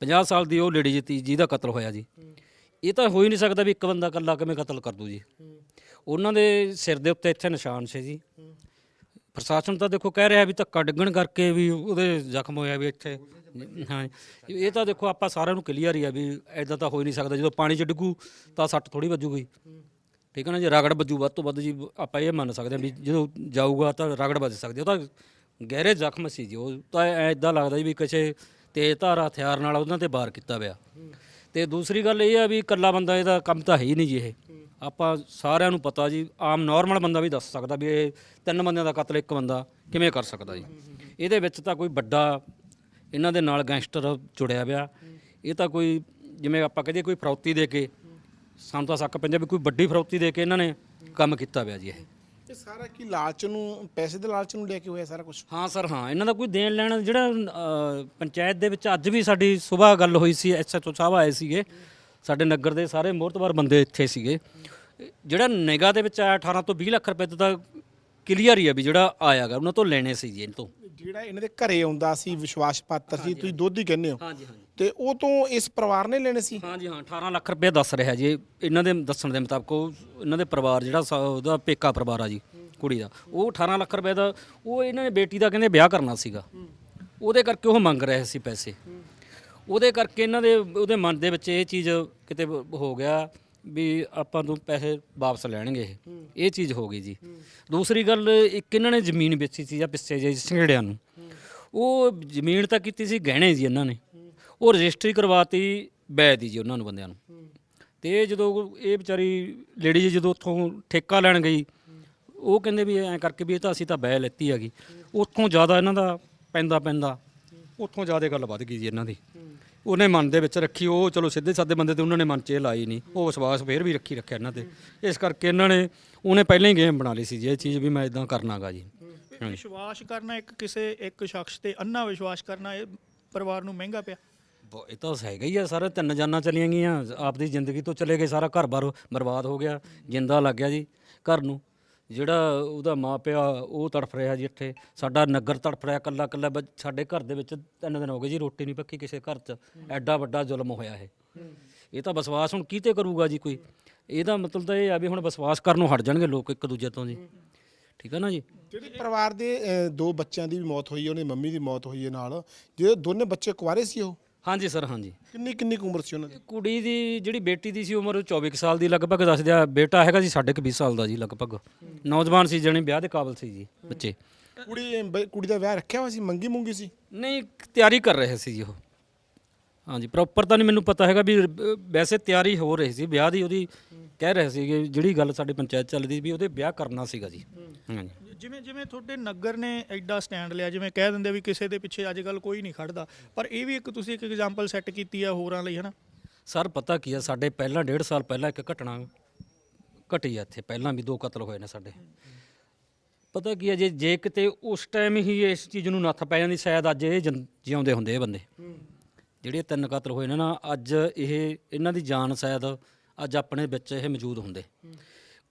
50 ਸਾਲ ਦੀ ਉਹ ਲੇਡੀ ਜੀ ਜਿਹਦਾ ਕਤਲ ਹੋਇਆ ਜੀ। ਇਹ ਤਾਂ ਹੋ ਹੀ ਨਹੀਂ ਸਕਦਾ ਵੀ ਇੱਕ ਬੰਦਾ ਇਕੱਲਾ ਕਿਵੇਂ ਕਤਲ ਕਰ ਦੂ ਜੀ। ਉਹਨਾਂ ਦੇ ਸਿਰ ਦੇ ਉੱਤੇ ਇੱਥੇ ਨਿਸ਼ਾਨ ਸੀ ਜੀ। ਪ੍ਰਸ਼ਾਸਨ ਤਾਂ ਦੇਖੋ ਕਹਿ ਰਿਹਾ ਵੀ ਧੱਕਾ ਡਿੱਗਣ ਕਰਕੇ ਵੀ ਉਹਦੇ ਜ਼ਖਮ ਹੋਇਆ ਵੀ ਇੱਥੇ। ਹਾਂ ਇਹ ਤਾਂ ਦੇਖੋ ਆਪਾਂ ਸਾਰਿਆਂ ਨੂੰ ਕਲੀਅਰ ਹੀ ਆ ਵੀ ਐਦਾਂ ਤਾਂ ਹੋ ਹੀ ਨਹੀਂ ਸਕਦਾ। ਜਦੋਂ ਪਾਣੀ 'ਚ ਡਿੱਗੂ ਤਾਂ ਸੱਟ ਥੋੜੀ ਵੱਜੂਗੀ ਠੀਕ ਹੈ ਨਾ? ਜੇ ਰਗੜ ਵੱਜੂ ਵੱਧ ਤੋਂ ਵੱਧ ਜੀ ਆਪਾਂ ਇਹ ਮੰਨ ਸਕਦੇ ਹਾਂ ਵੀ ਜਦੋਂ ਜਾਊਗਾ ਤਾਂ ਰਗੜ ਵੱਜ ਸਕਦੀ। ਉਹ ਤਾਂ ਗਹਿਰੇ ਜ਼ਖਮ ਸੀ ਜੀ। ਉਹ ਤਾਂ ਐਦਾਂ ਲੱਗਦਾ ਜੀ ਵੀ ਕਿਸੇ ਤੇਜ਼ ਧਾਰ ਹਥਿਆਰ ਨਾਲ ਉਹਨਾਂ ਤੇ ਵਾਰ ਕੀਤਾ ਪਿਆ। ਤੇ ਦੂਸਰੀ ਗੱਲ ਇਹ ਆ ਵੀ ਇਕੱਲਾ ਬੰਦਾ ਇਹਦਾ ਕੰਮ ਤਾਂ ਹੈ ਹੀ ਨਹੀਂ ਜੀ ਇਹ। ਆਪਾਂ ਸਾਰਿਆਂ ਨੂੰ ਪਤਾ ਜੀ, ਆਮ ਨਾਰਮਲ ਬੰਦਾ ਵੀ ਦੱਸ ਸਕਦਾ ਵੀ ਇਹ ਤਿੰਨ ਬੰਦਿਆਂ ਦਾ ਕਤਲ ਇੱਕ ਬੰਦਾ ਕਿਵੇਂ ਕਰ ਸਕਦਾ ਜੀ। ਇਹਦੇ ਵਿੱਚ ਤਾਂ ਕੋਈ ਵੱਡਾ ਇਹਨਾਂ ਦੇ ਨਾਲ ਗੈਂਗਸਟਰ ਜੁੜਿਆ ਪਿਆ। ਇਹ ਤਾਂ ਕੋਈ ਜਿਵੇਂ ਆਪਾਂ ਕਹਦੇ ਕੋਈ ਫਰੌਤੀ ਦੇ ਕੇ ਸਾਨੂੰ ਤਾਂ ਸ਼ੱਕ ਪੈਂਦਾ ਵੀ ਕੋਈ ਵੱਡੀ ਫਰੌਤੀ ਦੇ ਕੇ ਇਹਨਾਂ ਨੇ ਕੰਮ ਕੀਤਾ ਪਿਆ ਜੀ ਇਹ। ਇਹ ਸਾਰਾ ਕੀ ਲਾਲਚ ਨੂੰ ਪੈਸੇ ਦੇ ਲਾਲਚ ਨੂੰ ਲੈ ਕੇ ਹੋਇਆ ਸਾਰਾ ਕੁਝ ਹਾਂ ਸਰ ਹਾਂ। ਇਹਨਾਂ ਦਾ ਕੋਈ ਦੇਣ ਲੈਣ ਜਿਹੜਾ ਅ, ਪੰਚਾਇਤ ਦੇ ਵਿੱਚ ਅੱਜ ਵੀ ਸਾਡੀ ਸਵੇਰ ਗੱਲ ਹੋਈ ਸੀ ਐਸਐਚਓ ਸਾਹਿਬ ਆਏ ਸੀਗੇ। ਸਾਡੇ ਨਗਰ ਦੇ ਸਾਰੇ ਮੋਹਤਵਾਰ ਬੰਦੇ ਇੱਥੇ ਸੀਗੇ। ਜਿਹੜਾ ਨਿਗਾਹ ਦੇ ਵਿੱਚ ਆਇਆ 18 ਤੋਂ 20 ਲੱਖ ਰੁਪਏ ਤਾਂ ਕਲੀਅਰ ਹੀ ਆ ਵੀ ਜਿਹੜਾ ਆਇਆਗਾ ਉਹਨਾਂ ਤੋਂ ਲੈਣੇ ਸੀ ਜੀ ਇਹਨਾਂ ਤੋਂ। ਜਿਹੜਾ ਇਹਨਾਂ ਦੇ ਘਰੇ ਆਉਂਦਾ ਸੀ ਵਿਸ਼ਵਾਸ ਪਾਤਰ ਸੀ ਤੁਸੀਂ ਦੁੱਧ ਹੀ ਕਹਿੰਦੇ ਹੋ। ਹਾਂਜੀ ਹਾਂਜੀ। ਤੇ ਉਹ ਤੋਂ ਇਸ ਪਰਿਵਾਰ ਨੇ ਲੈਣੇ ਸੀ? ਹਾਂਜੀ, ਹਾਂ 18 ਲੱਖ ਰੁਪਏ ਦੱਸ ਰਿਹਾ ਜੀ। ਇਹਨਾਂ ਦੇ ਦੱਸਣ ਦੇ ਮੁਤਾਬਕ ਉਹ, ਇਹਨਾਂ ਦੇ ਪਰਿਵਾਰ ਜਿਹੜਾ ਸ- ਉਹਦਾ ਪੇਕਾ ਪਰਿਵਾਰ ਆ ਜੀ, ਕੁੜੀ ਦਾ। ਉਹ 18 ਲੱਖ ਰੁਪਏ ਦਾ, ਉਹ ਇਹਨਾਂ ਨੇ ਬੇਟੀ ਦਾ ਕਹਿੰਦੇ ਵਿਆਹ ਕਰਨਾ ਸੀਗਾ। ਉਹਦੇ ਕਰਕੇ ਉਹ ਮੰਗ ਰਹੇ ਸੀ ਪੈਸੇ। ਉਹਦੇ ਕਰਕੇ ਇਹਨਾਂ ਦੇ, ਉਹਦੇ ਮਨ ਦੇ ਵਿੱਚ ਇਹ ਚੀਜ਼ ਕਿਤੇ ਹੋ ਗਿਆ ਵੀ ਆਪਾਂ ਨੂੰ ਪੈਸੇ ਵਾਪਸ ਲੈਣਗੇ ਇਹ। ਇਹ ਚੀਜ਼ ਹੋ ਗਈ ਜੀ। ਦੂਸਰੀ ਗੱਲ, ਇੱਕ ਇਹਨਾਂ ਨੇ ਜ਼ਮੀਨ ਵੇਚੀ ਸੀ ਜਾਂ ਪਿੱਛੇ ਜੇ ਸੰਘੇੜਿਆਂ ਨੂੰ। ਉਹ ਜ਼ਮੀਨ ਤਾਂ ਕੀਤੀ ਸੀ, ਗਹਿਣੇ ਜੀ ਇਹਨਾਂ ਨੇ। ਉਹ ਰਜਿਸਟਰੀ ਕਰਵਾਤੀ ਬੈ ਦੀ ਜੀ ਉਹਨਾਂ ਨੂੰ ਬੰਦਿਆਂ ਨੂੰ। ਤੇ ਇਹ ਜਦੋਂ ਇਹ ਵਿਚਾਰੀ ਲੇਡੀ ਜੀ ਜਦੋਂ ਉੱਥੋਂ ਠੇਕਾ ਲੈਣ ਗਈ ਉਹ ਕਹਿੰਦੇ ਵੀ ਐਂ ਕਰਕੇ ਵੀ ਇਹ ਤਾਂ ਅਸੀਂ ਤਾਂ ਬੈ ਲੈਤੀ ਹੈਗੀ। ਉੱਥੋਂ ਜ਼ਿਆਦਾ ਇਹਨਾਂ ਦਾ ਪੈਂਦਾ ਪੈਂਦਾ ਉੱਥੋਂ ਜ਼ਿਆਦਾ ਗੱਲ ਵੱਧ ਗਈ ਜੀ ਇਹਨਾਂ ਦੀ। ਉਹਨੇ ਮਨ ਦੇ ਵਿੱਚ ਰੱਖੀ ਉਹ ਚਲੋ ਸਿੱਧੇ ਸਾਦੇ ਬੰਦੇ ਤੇ ਉਹਨਾਂ ਨੇ ਮਨ 'ਚ ਇਹ ਲਾਈ ਨਹੀਂ ਉਹ ਵਿਸ਼ਵਾਸ ਫੇਰ ਵੀ ਰੱਖੀ ਰੱਖਿਆ ਇਹਨਾਂ ਤੇ। ਇਸ ਕਰਕੇ ਇਹਨਾਂ ਨੇ ਉਹਨੇ ਪਹਿਲਾਂ ਹੀ ਗੇਮ ਬਣਾ ਲਈ ਸੀ ਜੀ ਇਹ ਚੀਜ਼ ਵੀ ਮੈਂ ਇਦਾਂ ਕਰਨਾਗਾ ਜੀ। ਵਿਸ਼ਵਾਸ ਕਰਨਾ ਇੱਕ ਕਿਸੇ ਇੱਕ ਸ਼ਖਸ ਤੇ ਅੰਨਾ ਵਿਸ਼ਵਾਸ ਕਰਨਾ ਇਹ ਪਰਿਵਾਰ ਨੂੰ ਮਹਿੰਗਾ ਪਿਆ। ਬ ਇਹ ਤਾਂ ਹੈਗਾ ਹੀ ਆ ਸਾਰਾ ਤਿੰਨ ਜਾਨਾਂ ਚਲੀਆਂ ਗਈਆਂ। ਆਪਦੀ ਜ਼ਿੰਦਗੀ ਤੋਂ ਚਲੇ ਗਏ ਸਾਰਾ ਘਰ-ਬਾਰ ਬਰਬਾਦ ਹੋ ਗਿਆ ਜਿੰਦਾ ਲੱਗ ਗਿਆ ਜੀ ਘਰ ਨੂੰ। ਜਿਹੜਾ ਉਹਦਾ ਮਾਂ ਪਿਆ ਉਹ ਤੜਫ ਰਿਹਾ ਜੀ ਇੱਥੇ। ਸਾਡਾ ਨਗਰ ਤੜਫ ਰਿਹਾ ਕੱਲਾ ਕੱਲਾ ਬੱਚ- ਸਾਡੇ ਘਰ ਦੇ ਵਿੱਚ ਤਿੰਨ ਦਿਨ ਹੋ ਗਏ ਜੀ ਰੋਟੀ ਨਹੀਂ ਪੱਕੀ ਕਿਸੇ ਘਰ 'ਚ। ਐਡਾ ਵੱਡਾ ਜ਼ੁਲਮ ਹੋਇਆ ਇਹ। ਇਹ ਤਾਂ ਵਿਸ਼ਵਾਸ ਹੁਣ ਕੀਤੇ ਕਰੂਗਾ ਜੀ ਕੋਈ? ਇਹਦਾ ਮਤਲਬ ਤਾਂ ਇਹ ਆ ਵੀ ਹੁਣ ਵਿਸ਼ਵਾਸ ਕਰਨੋਂ ਹਟ ਜਾਣਗੇ ਲੋਕ ਇੱਕ ਦੂਜੇ ਤੋਂ ਜੀ। ਠੀਕ ਹੈ ਨਾ ਜੀ? ਜਿਹੜੇ ਪਰਿਵਾਰ ਦੇ ਅ, ਦੋ ਬੱਚਿਆਂ ਦੀ ਵੀ ਮੌਤ ਹੋਈ ਹੈ ਉਹਨੇ ਮੰਮੀ ਦੀ ਮੌਤ ਹੋਈ ਹੈ ਨਾਲ। ਜਿਹੜੇ ਦੋਨੇ ਬੱਚੇ ਕੁਆਰੇ ਸੀ ਉਹ? ਹਾਂਜੀ ਸਰ ਹਾਂਜੀ। ਕਿੰਨੀ ਕਿੰਨੀ ਕੁ ਉਮਰ ਸੀ ਉਹਨਾਂ ਦੀ? ਕੁੜੀ ਦੀ ਜਿਹੜੀ ਬੇਟੀ ਦੀ ਸੀ ਉਮਰ 24 ਕੁ ਸਾਲ ਦੀ ਲਗਭਗ ਦੱਸਦੇ ਆ ਬੇਟਾ ਹੈਗਾ ਜੀ ਸਾਢੇ ਕੁ 20 ਸਾਲ ਦਾ ਜੀ ਲਗਭਗ। ਨੌਜਵਾਨ ਸੀ ਜਣੇ ਵਿਆਹ ਦੇ ਕਾਬਲ ਸੀ ਜੀ ਬੱਚੇ। ਕੁੜੀ ਬ- ਕੁੜੀ ਦਾ ਵਿਆਹ ਰੱਖਿਆ ਹੋਇਆ ਸੀ ਮੰਗੀ ਮੁੰਗੀ ਸੀ? ਨਹੀਂ ਤਿਆਰੀ ਕਰ ਰਹੇ ਸੀ ਜੀ ਉਹ। ਹਾਂਜੀ ਪ੍ਰੋਪਰ ਤਾਂ ਨਹੀਂ ਮੈਨੂੰ ਪਤਾ ਹੈਗਾ ਵੀ ਵੈਸੇ ਤਿਆਰੀ ਹੋ ਰਹੀ ਸੀ ਵਿਆਹ ਦੀ ਉਹਦੀ ਕਹਿ ਰਹੇ ਸੀਗੇ ਜਿਹੜੀ ਗੱਲ ਸਾਡੀ ਪੰਚਾਇਤ ਚੱਲਦੀ ਵੀ ਉਹਦੇ ਵਿਆਹ ਕਰਨਾ ਸੀਗਾ ਜੀ। ਹਾਂਜੀ। ਜਿਵੇਂ ਜਿਵੇਂ ਤੁਹਾਡੇ ਨਗਰ ਨੇ ਐਡਾ ਸਟੈਂਡ ਲਿਆ ਜਿਵੇਂ ਕਹਿ ਦਿੰਦੇ ਵੀ ਕਿਸੇ ਦੇ ਪਿੱਛੇ ਅੱਜ ਕੱਲ ਕੋਈ ਨਹੀਂ ਖੜਦਾ ਪਰ ਇਹ ਵੀ ਇੱਕ ਤੁਸੀਂ ਇੱਕ ਐਗਜ਼ਾਮਪਲ ਸੈੱਟ ਕੀਤੀ ਆ ਹੋਰਾਂ ਲਈ ਹਨਾ? ਸਰ ਪਤਾ ਕੀ ਆ ਸਾਡੇ ਪਹਿਲਾਂ ਡੇਢ ਸਾਲ ਪਹਿਲਾਂ ਇੱਕ ਘਟਨਾ ਘਟੀ ਆ ਇੱਥੇ ਪਹਿਲਾਂ ਵੀ ਦੋ ਕਤਲ ਹੋਏ ਨੇ ਸਾਡੇ। ਪਤਾ ਕੀ ਆ ਜੇ ਜੇ ਕਿਤੇ ਉਸ ਟਾਈਮ ਹੀ ਇਸ ਚੀਜ਼ ਨੂੰ ਨੱਥ ਪੈ ਜਾਂਦੀ ਸ਼ਾਇਦ ਅੱਜ ਇਹ ਜਨ- ਜਿਉਂਦੇ ਹੁੰਦੇ ਇਹ ਬੰਦੇ। ਜਿਹੜੇ ਤਿੰਨ ਕਤਲ ਹੋਏ ਨੇ ਨਾ ਅੱਜ ਇਹ ਇਹਨਾਂ ਦੀ ਜਾਨ ਸ਼ਾਇਦ ਅੱਜ ਆਪਣੇ ਵਿੱਚ ਇਹ ਮੌਜੂਦ ਹੁੰਦੇ।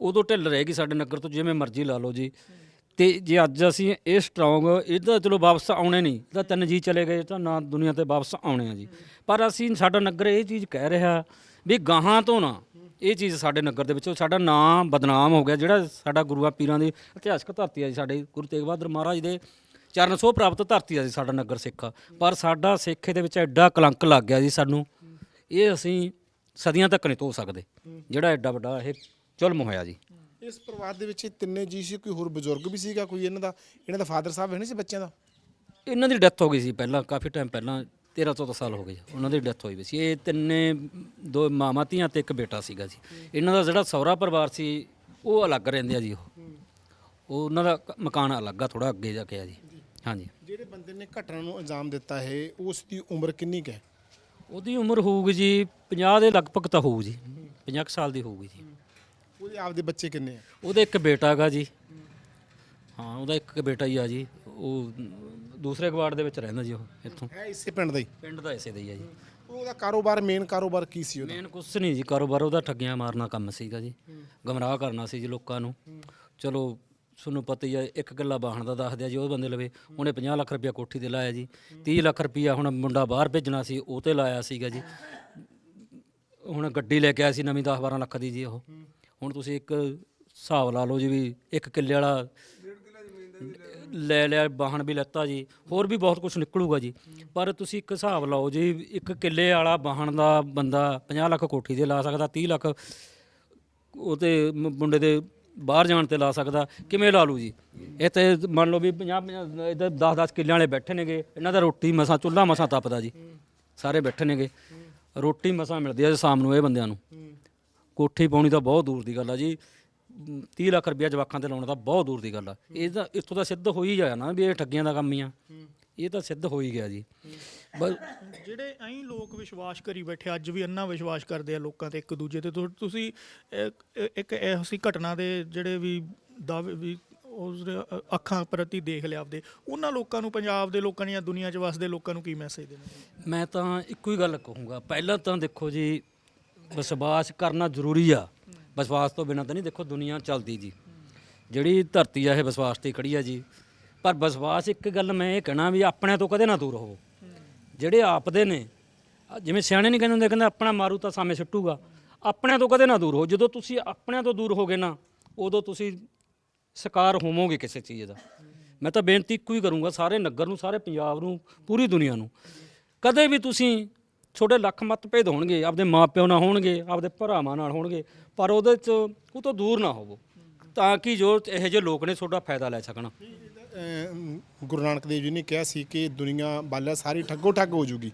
ਉਦੋਂ ਢਿੱਲ ਰਹੇਗੀ ਸਾਡੇ ਨਗਰ ਤੋਂ ਜਿਵੇਂ ਮਰਜ਼ੀ ਲਾ ਲਓ ਜੀ। ਤੇ ਜੇ ਅੱਜ ਅਸੀਂ ਇਹ ਸਟਰੋਂਗ ਇਹ ਤਾਂ ਚਲੋ ਵਾਪਸ ਆਉਣੇ ਨਹੀਂ ਤਾਂ ਤਿੰਨ ਜੀ ਚਲੇ ਗਏ ਤਾਂ ਨਾ ਦੁਨੀਆ ਤੇ ਵਾਪਸ ਆਉਣੇ ਆ ਜੀ। ਪਰ ਅਸੀਂ ਸਾਡਾ ਨਗਰ ਇਹ ਚੀਜ਼ ਕਹਿ ਰਿਹਾ ਵੀ ਗਾਹਾਂ ਤੋਂ ਨਾ, ਇਹ ਚੀਜ਼ ਸਾਡੇ ਨਗਰ ਦੇ ਵਿੱਚੋਂ ਸਾਡਾ ਨਾਂ ਬਦਨਾਮ ਹੋ ਗਿਆ, ਜਿਹੜਾ ਸਾਡਾ ਗੁਰੂਆਂ ਪੀਰਾਂ ਦੀ ਇਤਿਹਾਸਕ ਧਰਤੀ ਆ ਜੀ, ਸਾਡੇ ਗੁਰੂ ਤੇਗ ਬਹਾਦਰ ਮਹਾਰਾਜ ਦੇ ਚਰਨ ਸੋਹ ਪ੍ਰਾਪਤ ਧਰਤੀ ਆ ਜੀ, ਸਾਡਾ ਨਗਰ ਸਿੱਖ। ਪਰ ਸਾਡਾ ਸਿੱਖ ਦੇ ਵਿੱਚ ਐਡਾ ਕਲੰਕ ਲੱਗ ਗਿਆ ਜੀ ਸਾਨੂੰ, ਇਹ ਅਸੀਂ ਸਦੀਆਂ ਤੱਕ ਨਹੀਂ ਧੋ ਸਕਦੇ, ਜਿਹੜਾ ਐਡਾ ਵੱਡਾ ਇਹ ਜ਼ੁਲਮ ਹੋਇਆ ਜੀ। ਇਸ ਪਰਿਵਾਰ ਦੇ ਵਿੱਚ ਇਹ ਤਿੰਨੇ ਜੀ ਸੀ ਕੋਈ ਹੋਰ ਬਜ਼ੁਰਗ ਵੀ ਸੀਗਾ ਕੋਈ ਇਹਨਾਂ ਦਾ? ਇਹਨਾਂ ਦਾ ਫਾਦਰ ਸਾਹਿਬ ਹੈ ਨਹੀਂ ਸੀ ਬੱਚਿਆਂ ਦਾ? ਇਹਨਾਂ ਦੀ ਡੈਥ ਹੋ ਗਈ ਸੀ ਪਹਿਲਾਂ ਕਾਫੀ ਟਾਈਮ ਪਹਿਲਾਂ 13 14 ਸਾਲ ਹੋ ਗਏ ਉਹਨਾਂ ਦੀ ਡੈਥ ਹੋਈ ਵੀ ਸੀ। ਇਹ ਤਿੰਨੇ ਦੋ ਮਾਵਾਂ ਧੀਆਂ ਤੇ ਇੱਕ ਬੇਟਾ ਸੀਗਾ ਜੀ। ਇਹਨਾਂ ਦਾ ਜਿਹੜਾ ਸਹੁਰਾ ਪਰਿਵਾਰ ਸੀ ਉਹ ਅਲੱਗ ਰਹਿੰਦੇ ਆ ਜੀ ਉਹ। ਉਹ ਉਹਨਾਂ ਦਾ ਕ- ਮਕਾਨ ਅਲੱਗ ਆ ਥੋੜਾ ਅੱਗੇ ਜਾ ਕੇ ਆ ਜੀ। ਹਾਂਜੀ। ਜਿਹੜੇ ਬੰਦੇ ਨੇ ਘਟਨਾ ਨੂੰ ਅੰਜਾਮ ਦਿੱਤਾ ਹੈ ਉਸ ਦੀ ਉਮਰ ਕਿੰਨੀ ਕੁ ਹੈ? ਉਹਦੀ ਉਮਰ ਹੋਊਗੀ ਜੀ 50 ਦੇ ਲਗਭਗ ਤਾਂ ਹੋਊ ਜੀ 50 ਕੁ ਸਾਲ ਦੀ ਹੋਊਗੀ ਜੀ। ਉਹਦੇ ਆਪਦੇ ਬੱਚੇ ਕਿੰਨੇ ਆ? ਉਹਦੇ ਇੱਕ ਬੇਟਾ ਹੈਗਾ ਜੀ। ਹਾਂ ਉਹਦਾ ਇੱਕ ਬੇਟਾ ਹੀ ਆ ਜੀ। ਉਹ ਦੂਸਰੇ ਗਵਾੜ ਦੇ ਵਿੱਚ ਰਹਿੰਦਾ ਜੀ ਉਹ ਇੱਥੋਂ। ਹੈ ਇਸੇ ਪਿੰਡ ਦਾ ਹੀ? ਪਿੰਡ ਦਾ ਇਸੇ ਦਾ ਹੀ ਆ ਜੀ। ਉਹਦਾ ਕਾਰੋਬਾਰ ਮੇਨ ਕਾਰੋਬਾਰ ਕੀ ਸੀ ਉਹਦਾ? ਮੇਨ ਕੁਛ ਨਹੀਂ ਜੀ ਕਾਰੋਬਾਰ ਉਹਦਾ ਠੱਗੀਆਂ ਮਾਰਨਾ ਕੰਮ ਸੀਗਾ ਜੀ। ਗਮਰਾਹ ਕਰਨਾ ਸੀ ਜੀ ਲੋਕਾਂ ਨੂੰ। ਚਲੋ ਤੁਹਾਨੂੰ ਪਤਾ ਹੀ ਹੈ ਇੱਕ ਕਿੱਲਾ ਬਾਹਣ ਦਾ ਦੱਸਦੇ ਆ ਜੀ ਉਹ ਬੰਦੇ ਲਵੇ। ਉਹਨੇ 50 ਲੱਖ ਰੁਪਇਆ ਕੋਠੀ ਤੇ ਲਾਇਆ ਜੀ। 30 ਲੱਖ ਰੁਪਇਆ ਹੁਣ ਮੁੰਡਾ ਬਾਹਰ ਭੇਜਣਾ ਸੀ ਉਹ ਤੇ ਲਾਇਆ ਸੀਗਾ ਜੀ। ਹੁਣ ਗੱਡੀ ਲੈ ਕੇ ਆਇਆ ਸੀ ਨਵੀਂ 10 12 ਲੱਖ ਦੀ ਜੀ ਉਹ। ਹੁਣ ਤੁਸੀਂ ਇੱਕ ਹਿਸਾਬ ਲਾ ਲਓ ਜੀ ਵੀ ਇੱਕ ਕਿੱਲੇ ਵਾਲਾ ਲੈ ਲਿਆ ਵਾਹਣ ਵੀ ਲੈਤਾ ਜੀ, ਹੋਰ ਵੀ ਬਹੁਤ ਕੁਝ ਨਿਕਲੂਗਾ ਜੀ। ਪਰ ਤੁਸੀਂ ਇੱਕ ਹਿਸਾਬ ਲਾਓ ਜੀ, ਇੱਕ ਕਿੱਲੇ ਵਾਲਾ ਵਾਹਣ ਦਾ ਬੰਦਾ 50 ਲੱਖ ਕੋਠੀ ਤੇ ਲਾ ਸਕਦਾ 30 ਲੱਖ ਉਹ ਮੁੰਡੇ ਦੇ ਬਾਹਰ ਜਾਣ ਤੇ ਲਾ ਸਕਦਾ, ਕਿਵੇਂ ਲਾ ਲੂ ਜੀ? ਇਹ ਤੇ ਮੰਨ ਲਓ ਵੀ 50 50 ਇਧਰ 10 10 ਕਿੱਲਿਆਂ ਵਾਲੇ ਬੈਠੇ ਨੇਗੇ, ਇਹਨਾਂ ਦਾ ਰੋਟੀ ਮਸਾਂ, ਚੁੱਲ੍ਹਾ ਮਸਾਂ ਤਪਦਾ ਜੀ, ਸਾਰੇ ਬੈਠੇ ਨੇਗੇ। ਰੋਟੀ ਮਸਾਂ ਮਿਲਦੀ ਹੈ ਜੀ ਸ਼ਾਮ ਨੂੰ ਇਹ ਬੰਦਿਆਂ ਨੂੰ। ਕੋਠੀ ਪਾਉਣੀ ਤਾਂ ਬਹੁਤ ਦੂਰ ਦੀ ਗੱਲ ਆ ਜੀ। 30 ਲੱਖ ਰੁਪਇਆ ਜਵਾਕਾਂ ਤੇ ਲਾਉਣਾ ਤਾਂ ਬਹੁਤ ਦੂਰ ਦੀ ਗੱਲ ਆ। ਇਹ ਤਾਂ ਇੱਥੋਂ ਦਾ ਸਿੱਧ ਹੋ ਹੀ ਨਾ ਵੀ ਇਹ ਠੱਗੀਆਂ ਦਾ ਕੰਮ ਹੀ ਆ। ਇਹ ਤਾਂ ਸਿੱਧ ਹੋ ਹੀ ਗਿਆ ਜੀ। ਬਸ ਜਿਹੜੇ ਐਂ ਲੋਕ ਵਿਸ਼ਵਾਸ ਕਰੀ ਬੈਠੇ ਅੱਜ ਵੀ ਅੰਨਾ ਵਿਸ਼ਵਾਸ ਕਰਦੇ ਆ ਲੋਕਾਂ ਤੇ ਇੱਕ ਦੂਜੇ ਤੇ। ਤੁ- ਤੁਸੀਂ ਇੱਕ- ਇੱਕ ਐਸੀ ਘਟਨਾ ਦੇ ਜਿਹੜੇ ਵੀ ਦਾਅਵੇ ਵੀ ਉਸ ਦੇ ਅ- ਅੱਖਾਂ ਪ੍ਰਤੀ ਦੇਖ ਲਿਆ ਆਪਦੇ। ਉਹਨਾਂ ਲੋਕਾਂ ਨੂੰ ਪੰਜਾਬ ਦੇ ਲੋਕਾਂ ਨੂੰ ਜਾਂ ਦੁਨੀਆ 'ਚ ਵਸਦੇ ਲੋਕਾਂ ਨੂੰ ਕੀ ਮੈਸੇਜ ਦੇਣਾ ਮੈਂ ਤਾਂ ਇੱਕੋ ਹੀ ਗੱਲ ਕਹੂੰਗਾ। ਪਹਿਲਾਂ ਤਾਂ ਦੇਖੋ ਜੀ ਵਿਸ਼ਵਾਸ ਕਰਨਾ ਜ਼ਰੂਰੀ ਆ। ਵਿਸ਼ਵਾਸ ਤੋਂ ਬਿਨਾਂ ਤਾਂ ਨਹੀਂ ਦੇਖੋ ਦੁਨੀਆ ਚੱਲਦੀ ਜੀ। ਜਿਹੜੀ ਧਰਤੀ ਆ, ਇਹ ਵਿਸ਼ਵਾਸ ਤੇ ਖੜੀ ਆ ਜੀ। ਪਰ ਵਿਸ਼ਵਾਸ ਇੱਕ ਗੱਲ ਮੈਂ ਇਹ ਕਹਿਣਾ ਵੀ ਆਪਣਿਆਂ ਤੋਂ ਕਦੇ ਨਾ ਦੂਰ ਹੋਵੋ। ਜਿਹੜੇ ਆਪਦੇ ਨੇ, ਜਿਵੇਂ ਸਿਆਣੇ ਨਹੀਂ ਕਹਿੰਦੇ ਹੁੰਦੇ, ਕਹਿੰਦੇ ਆਪਣਾ ਮਾਰੂ ਤਾਂ ਸਾਹਮਣੇ ਸਿੱਟੂਗਾ। ਆਪਣਿਆਂ ਤੋਂ ਕਦੇ ਨਾ ਦੂਰ ਹੋ ਜਦੋਂ ਤੁਸੀਂ ਆਪਣਿਆਂ ਤੋਂ ਦੂਰ ਹੋਗੇ ਨਾ, ਉਦੋਂ ਤੁਸੀਂ ਸ਼ਿਕਾਰ ਹੋਵੋਗੇ ਕਿਸੇ ਚੀਜ਼ ਦਾ। ਮੈਂ ਤਾਂ ਬੇਨਤੀ ਇੱਕੋ ਹੀ ਕਰੂੰਗਾ, ਸਾਰੇ ਨਗਰ ਨੂੰ, ਸਾਰੇ ਪੰਜਾਬ ਨੂੰ, ਪੂਰੀ ਦੁਨੀਆ ਨੂੰ। ਕਦੇ ਵੀ ਤੁਸੀਂ ਛੋਟੇ ਲੱਖ ਮਤਭੇਦ ਹੋਣਗੇ ਆਪਦੇ ਮਾਪਿਓ ਨਾਲ ਹੋਣਗੇ ਆਪਦੇ ਭਰਾਵਾਂ ਨਾਲ ਹੋਣਗੇ ਪਰ ਉਹਦੇ ਚ ਉਹ ਤੋਂ ਦੂਰ ਨਾ ਹੋਵੋ ਤਾਂ ਕਿ ਜੋ ਇਹੋ ਜਿਹੇ ਲੋਕ ਨੇ ਤੁਹਾਡਾ ਫਾਇਦਾ ਲੈ ਸਕਣ। ਗੁਰੂ ਨਾਨਕ ਦੇਵ ਜੀ ਨੇ ਕਿਹਾ ਸੀ ਕਿ ਦੁਨੀਆ ਬਾਲਿਆ ਸਾਰੀ ਠੱਗੋ ਠੱਗ ਹੋ ਜੂਗੀ।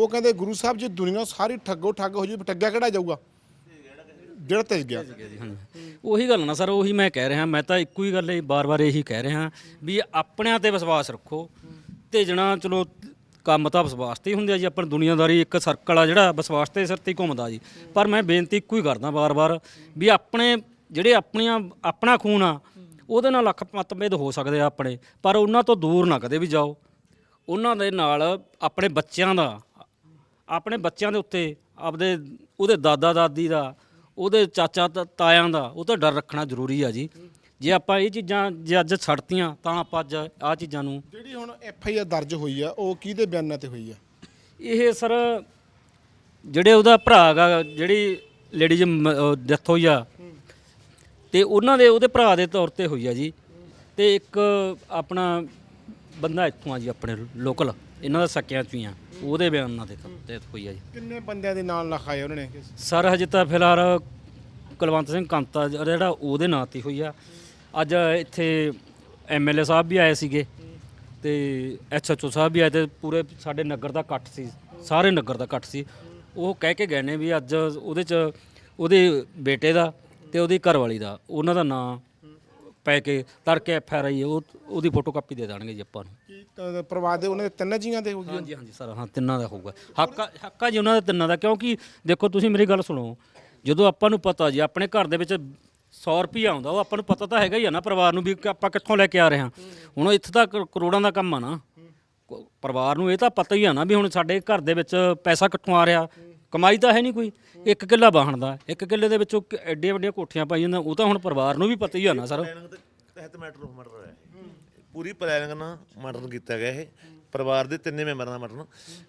ਉਹ ਕਹਿੰਦੇ ਗੁਰੂ ਸਾਹਿਬ ਜੇ ਦੁਨੀਆ ਸਾਰੀ ਠੱਗੋ ਠੱਗ ਹੋ ਜੂ ਠੱਗਿਆ ਕਿਹੜਾ ਜਾਊਗਾ? ਜਿਹੜਾ ਤਜ ਗਿਆ। ਉਹੀ ਗੱਲ ਨਾ ਸਰ ਉਹੀ ਮੈਂ ਕਹਿ ਰਿਹਾ ਮੈਂ ਤਾਂ ਇੱਕੋ ਹੀ ਗੱਲ ਹੀ ਬਾਰ-ਬਾਰ ਇਹੀ ਕਹਿ ਰਿਹਾ ਵੀ ਆਪਣਿਆਂ ਤੇ ਵਿਸ਼ਵਾਸ ਰੱਖੋ ਤੇ ਜਣਾ ਚਲੋ ਕੰਮ ਤਾਂ ਵਿਸ਼ਵਾਸ ਤੇ ਹੀ ਹੁੰਦੇ ਆ ਜੀ ਆਪਣੀ ਦੁਨੀਆਦਾਰੀ ਇੱਕ ਸਰਕਲ ਆ ਜਿਹੜਾ ਵਿਸ਼ਵਾਸ ਤੇ ਸਿਰ ਤੇ ਹੀ ਘੁੰਮਦਾ ਜੀ। ਪਰ ਮੈਂ ਬੇਨਤੀ ਇੱਕੋ ਹੀ ਕਰਦਾ ਵਾਰ ਵਾਰ ਵੀ ਆਪਣੇ ਜਿਹੜੇ ਆਪਣੀਆਂ, ਆਪਣਾ ਖੂਨ ਆ, ਉਹਦੇ ਨਾਲ ਲੱਖ ਮਤਭੇਦ ਹੋ ਸਕਦੇ ਆ ਆਪਣੇ, ਪਰ ਉਹਨਾਂ ਤੋਂ ਦੂਰ ਨਾ ਕਦੇ ਵੀ ਜਾਓ। ਉਹਨਾਂ ਦੇ ਨਾਲ ਆਪਣੇ ਬੱਚਿਆਂ ਦਾ, ਆਪਣੇ ਬੱਚਿਆਂ ਦੇ ਉੱਤੇ, ਆਪਦੇ, ਉਹਦੇ ਦਾਦਾ ਦਾਦੀ ਦਾ, ਉਹਦੇ ਚਾਚਾ ਤਾ- ਤਾਇਆਂ ਦਾ, ਉਹ ਤਾਂ ਡਰ ਰੱਖਣਾ ਜ਼ਰੂਰੀ ਆ ਜੀ। ਜੇ ਆਪਾਂ ਇਹ ਚੀਜ਼ਾਂ ਜੇ ਅੱਜ ਛੱਡਤੀਆਂ ਤਾਂ ਆਪਾਂ ਅੱਜ ਆ ਚੀਜ਼ਾਂ ਨੂੰ ਜਿਹੜੀ ਹੁਣ ਐਫ ਆਈ ਆਰ ਦਰਜ ਹੋਈ ਆ ਉਹ ਕਿਹਦੇ ਬਿਆਨਾਂ ਤੇ ਹੋਈ ਆ? ਇਹ ਸਰ ਜਿਹੜੇ ਉਹਦਾ ਭਰਾ ਗਾ ਜਿਹੜੀ ਲੇਡੀਜ਼ ਡੈਥ ਹੋਈ ਆ ਤੇ ਉਹਨਾਂ ਦੇ ਉਹਦੇ ਭਰਾ ਦੇ ਤੌਰ ਤੇ ਹੋਈ ਆ ਜੀ। ਤੇ ਇੱਕ ਆਪਣਾ ਬੰਦਾ ਇੱਥੋਂ ਆ ਜੀ ਆਪਣੇ ਲੋਕਲ ਇਹਨਾਂ ਦਾ ਸਕਿਆਂ ਆ ਉਹਦੇ ਬਿਆਨਾਂ ਦੇ ਤੇ ਹੋਈ ਆ ਜੀ। ਕਿੰਨੇ ਬੰਦਿਆਂ ਦੇ ਨਾਲ ਲਿਖਾਏ ਉਹਨਾਂ ਨੇ? ਸਰ ਹਜੇ ਤਾਂ ਫਿਲਹਾਲ ਕੁਲਵੰਤ ਸਿੰਘ ਕੰਤਾ ਜਿਹੜਾ ਉਹਦੇ ਨਾਂ ਤੇ ਹੋਈ ਆ ਅੱਜ ਇੱਥੇ ਐਮਐਲਏ ਸਾਹਿਬ ਵੀ ਆਏ ਸੀਗੇ ਤੇ ਐਸਐਚਓ ਸਾਹਿਬ ਵੀ ਆਏ ਤੇ ਪੂਰੇ ਸਾਡੇ ਨਗਰ ਦਾ ਇਕੱਠ ਸੀ ਸਾਰੇ ਨਗਰ ਦਾ ਇਕੱਠ ਸੀ। ਉਹ ਕਹਿ ਕੇ ਗਏ ਨੇ ਵੀ ਅੱਜ ਉਹਦੇ ਚ ਉਹਦੇ ਬੇਟੇ ਦਾ ਤੇ ਉਹਦੀ ਘਰਵਾਲੀ ਦਾ ਉਹਨਾਂ ਦਾ ਨਾਂ ਪੈ ਕੇ ਤੜਕੇ ਐਫ ਆਰ ਆਈ ਉਹ ਉਹਦੀ ਫੋਟੋ ਕਾਪੀ ਦੇ ਦੇਣਗੇ ਜੀ ਆਪਾਂ ਨੂੰ। ਕੀ ਤਾਂ ਪਰਿਵਾਰ ਦੇ ਉਹਨਾਂ ਦੇ ਤਿੰਨ ਜੀਆਂ ਦੇ ਹੋ ਗਈ ਹਾਂਜੀ ਹਾਂਜੀ ਸਰ ਹਾਂ ਤਿੰਨਾਂ ਦਾ ਹੋਊਗਾ। ਹੱਕ ਹੱਕਾ ਜੀ ਉਹਨਾਂ ਦਾ ਤਿੰਨਾਂ ਦਾ ਕਿਉਂਕਿ ਦੇਖੋ ਤੁਸੀਂ ਮੇਰੀ ਗੱਲ ਸੁਣੋ ਜਦੋਂ ਆਪਾਂ ਨੂੰ ਪਤਾ ਜੀ ਆਪਣੇ ਘਰ ਦੇ ਵਿੱਚ 100 ਰੁਪਈਆ ਆਉਂਦਾ ਉਹ ਆਪਾਂ ਨੂੰ ਪਤਾ ਤਾਂ ਹੈਗਾ ਹੀ ਆ ਨਾ ਪਰਿਵਾਰ ਨੂੰ ਵੀ ਕਿ ਆਪਾਂ ਕਿੱਥੋਂ ਲੈ ਕੇ ਆ ਰਹੇ ਹਾਂ। ਹੁਣ ਇੱਥੇ ਤਾਂ ਕਰ- ਕਰੋੜਾਂ ਦਾ ਕੰਮ ਆ ਨਾ। ਕੋ- ਪਰਿਵਾਰ ਨੂੰ ਇਹ ਤਾਂ ਪਤਾ ਹੀ ਆ ਨਾ ਵੀ ਹੁਣ ਸਾਡੇ ਘਰ ਦੇ ਵਿੱਚ ਪੈਸਾ ਕਿੱਥੋਂ ਆ ਰਿਹਾ। ਕਮਾਈ ਤਾਂ ਹੈ ਨਹੀਂ ਕੋਈ। ਇੱਕ ਕਿੱਲਾ ਵਾਹਣ ਦਾ ਇੱਕ ਕਿੱਲੇ ਦੇ ਵਿੱਚੋਂ ਕਿ- ਐਡੀਆਂ ਵੱਡੀਆਂ ਕੋਠੀਆਂ ਪਾਈ ਜਾਂਦਾ ਉਹ ਤਾਂ ਹੁਣ ਪਰਿਵਾਰ ਨੂੰ ਵੀ ਪਤਾ ਹੀ ਆ ਨਾ ਸਰ। ਪਲੈਨਿੰਗ ਦੇ ਤਹਿਤ ਮੈਟਰ ਆਫ ਮਰਡਰ ਹੈ ਪੂਰੀ ਪਲੈਨਿੰਗ ਨਾਲ ਮਰਡਰ ਕੀਤਾ ਗਿਆ ਇਹ। ਪਰਿਵਾਰ ਦੇ ਤਿੰਨੇ ਮੈਂਬਰਾਂ ਦਾ ਮਰਡਰ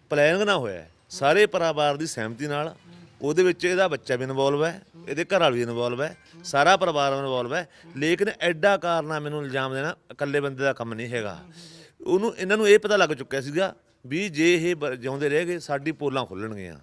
ਪਲੈਨਿੰਗ ਨਾਲ ਹੋਇਆ ਹੈ। ਸਾਰੇ ਪਰਿਵਾਰ ਦੀ ਸਹਿਮਤੀ ਨਾਲ ਉਹਦੇ ਵਿੱਚ ਇਹਦਾ ਬੱਚਾ ਵੀ ਇਨਵੋਲਵ ਹੈ, ਇਹਦੇ ਘਰ ਵਾਲੀ ਵੀ ਇਨਵੋਲਵ ਹੈ, ਸਾਰਾ ਪਰਿਵਾਰ ਇਨਵੋਲਵ ਹੈ, ਲੇਕਿਨ ਐਡਾ ਕਾਰਨਾ ਮੈਨੂੰ ਇਲਜ਼ਾਮ ਦੇਣਾ ਇਕੱਲੇ ਬੰਦੇ ਦਾ ਕੰਮ ਨਹੀਂ ਹੈਗਾ। ਉਹਨੂੰ, ਇਹਨਾਂ ਨੂੰ ਇਹ ਪਤਾ ਲੱਗ ਚੁੱਕਿਆ ਸੀਗਾ ਵੀ ਜੇ ਇਹ ਬ- ਜਿਉਂਦੇ ਰਹਿ ਗਏ, ਸਾਡੀ ਪੋਲਾਂ ਖੁੱਲਣਗੀਆਂ।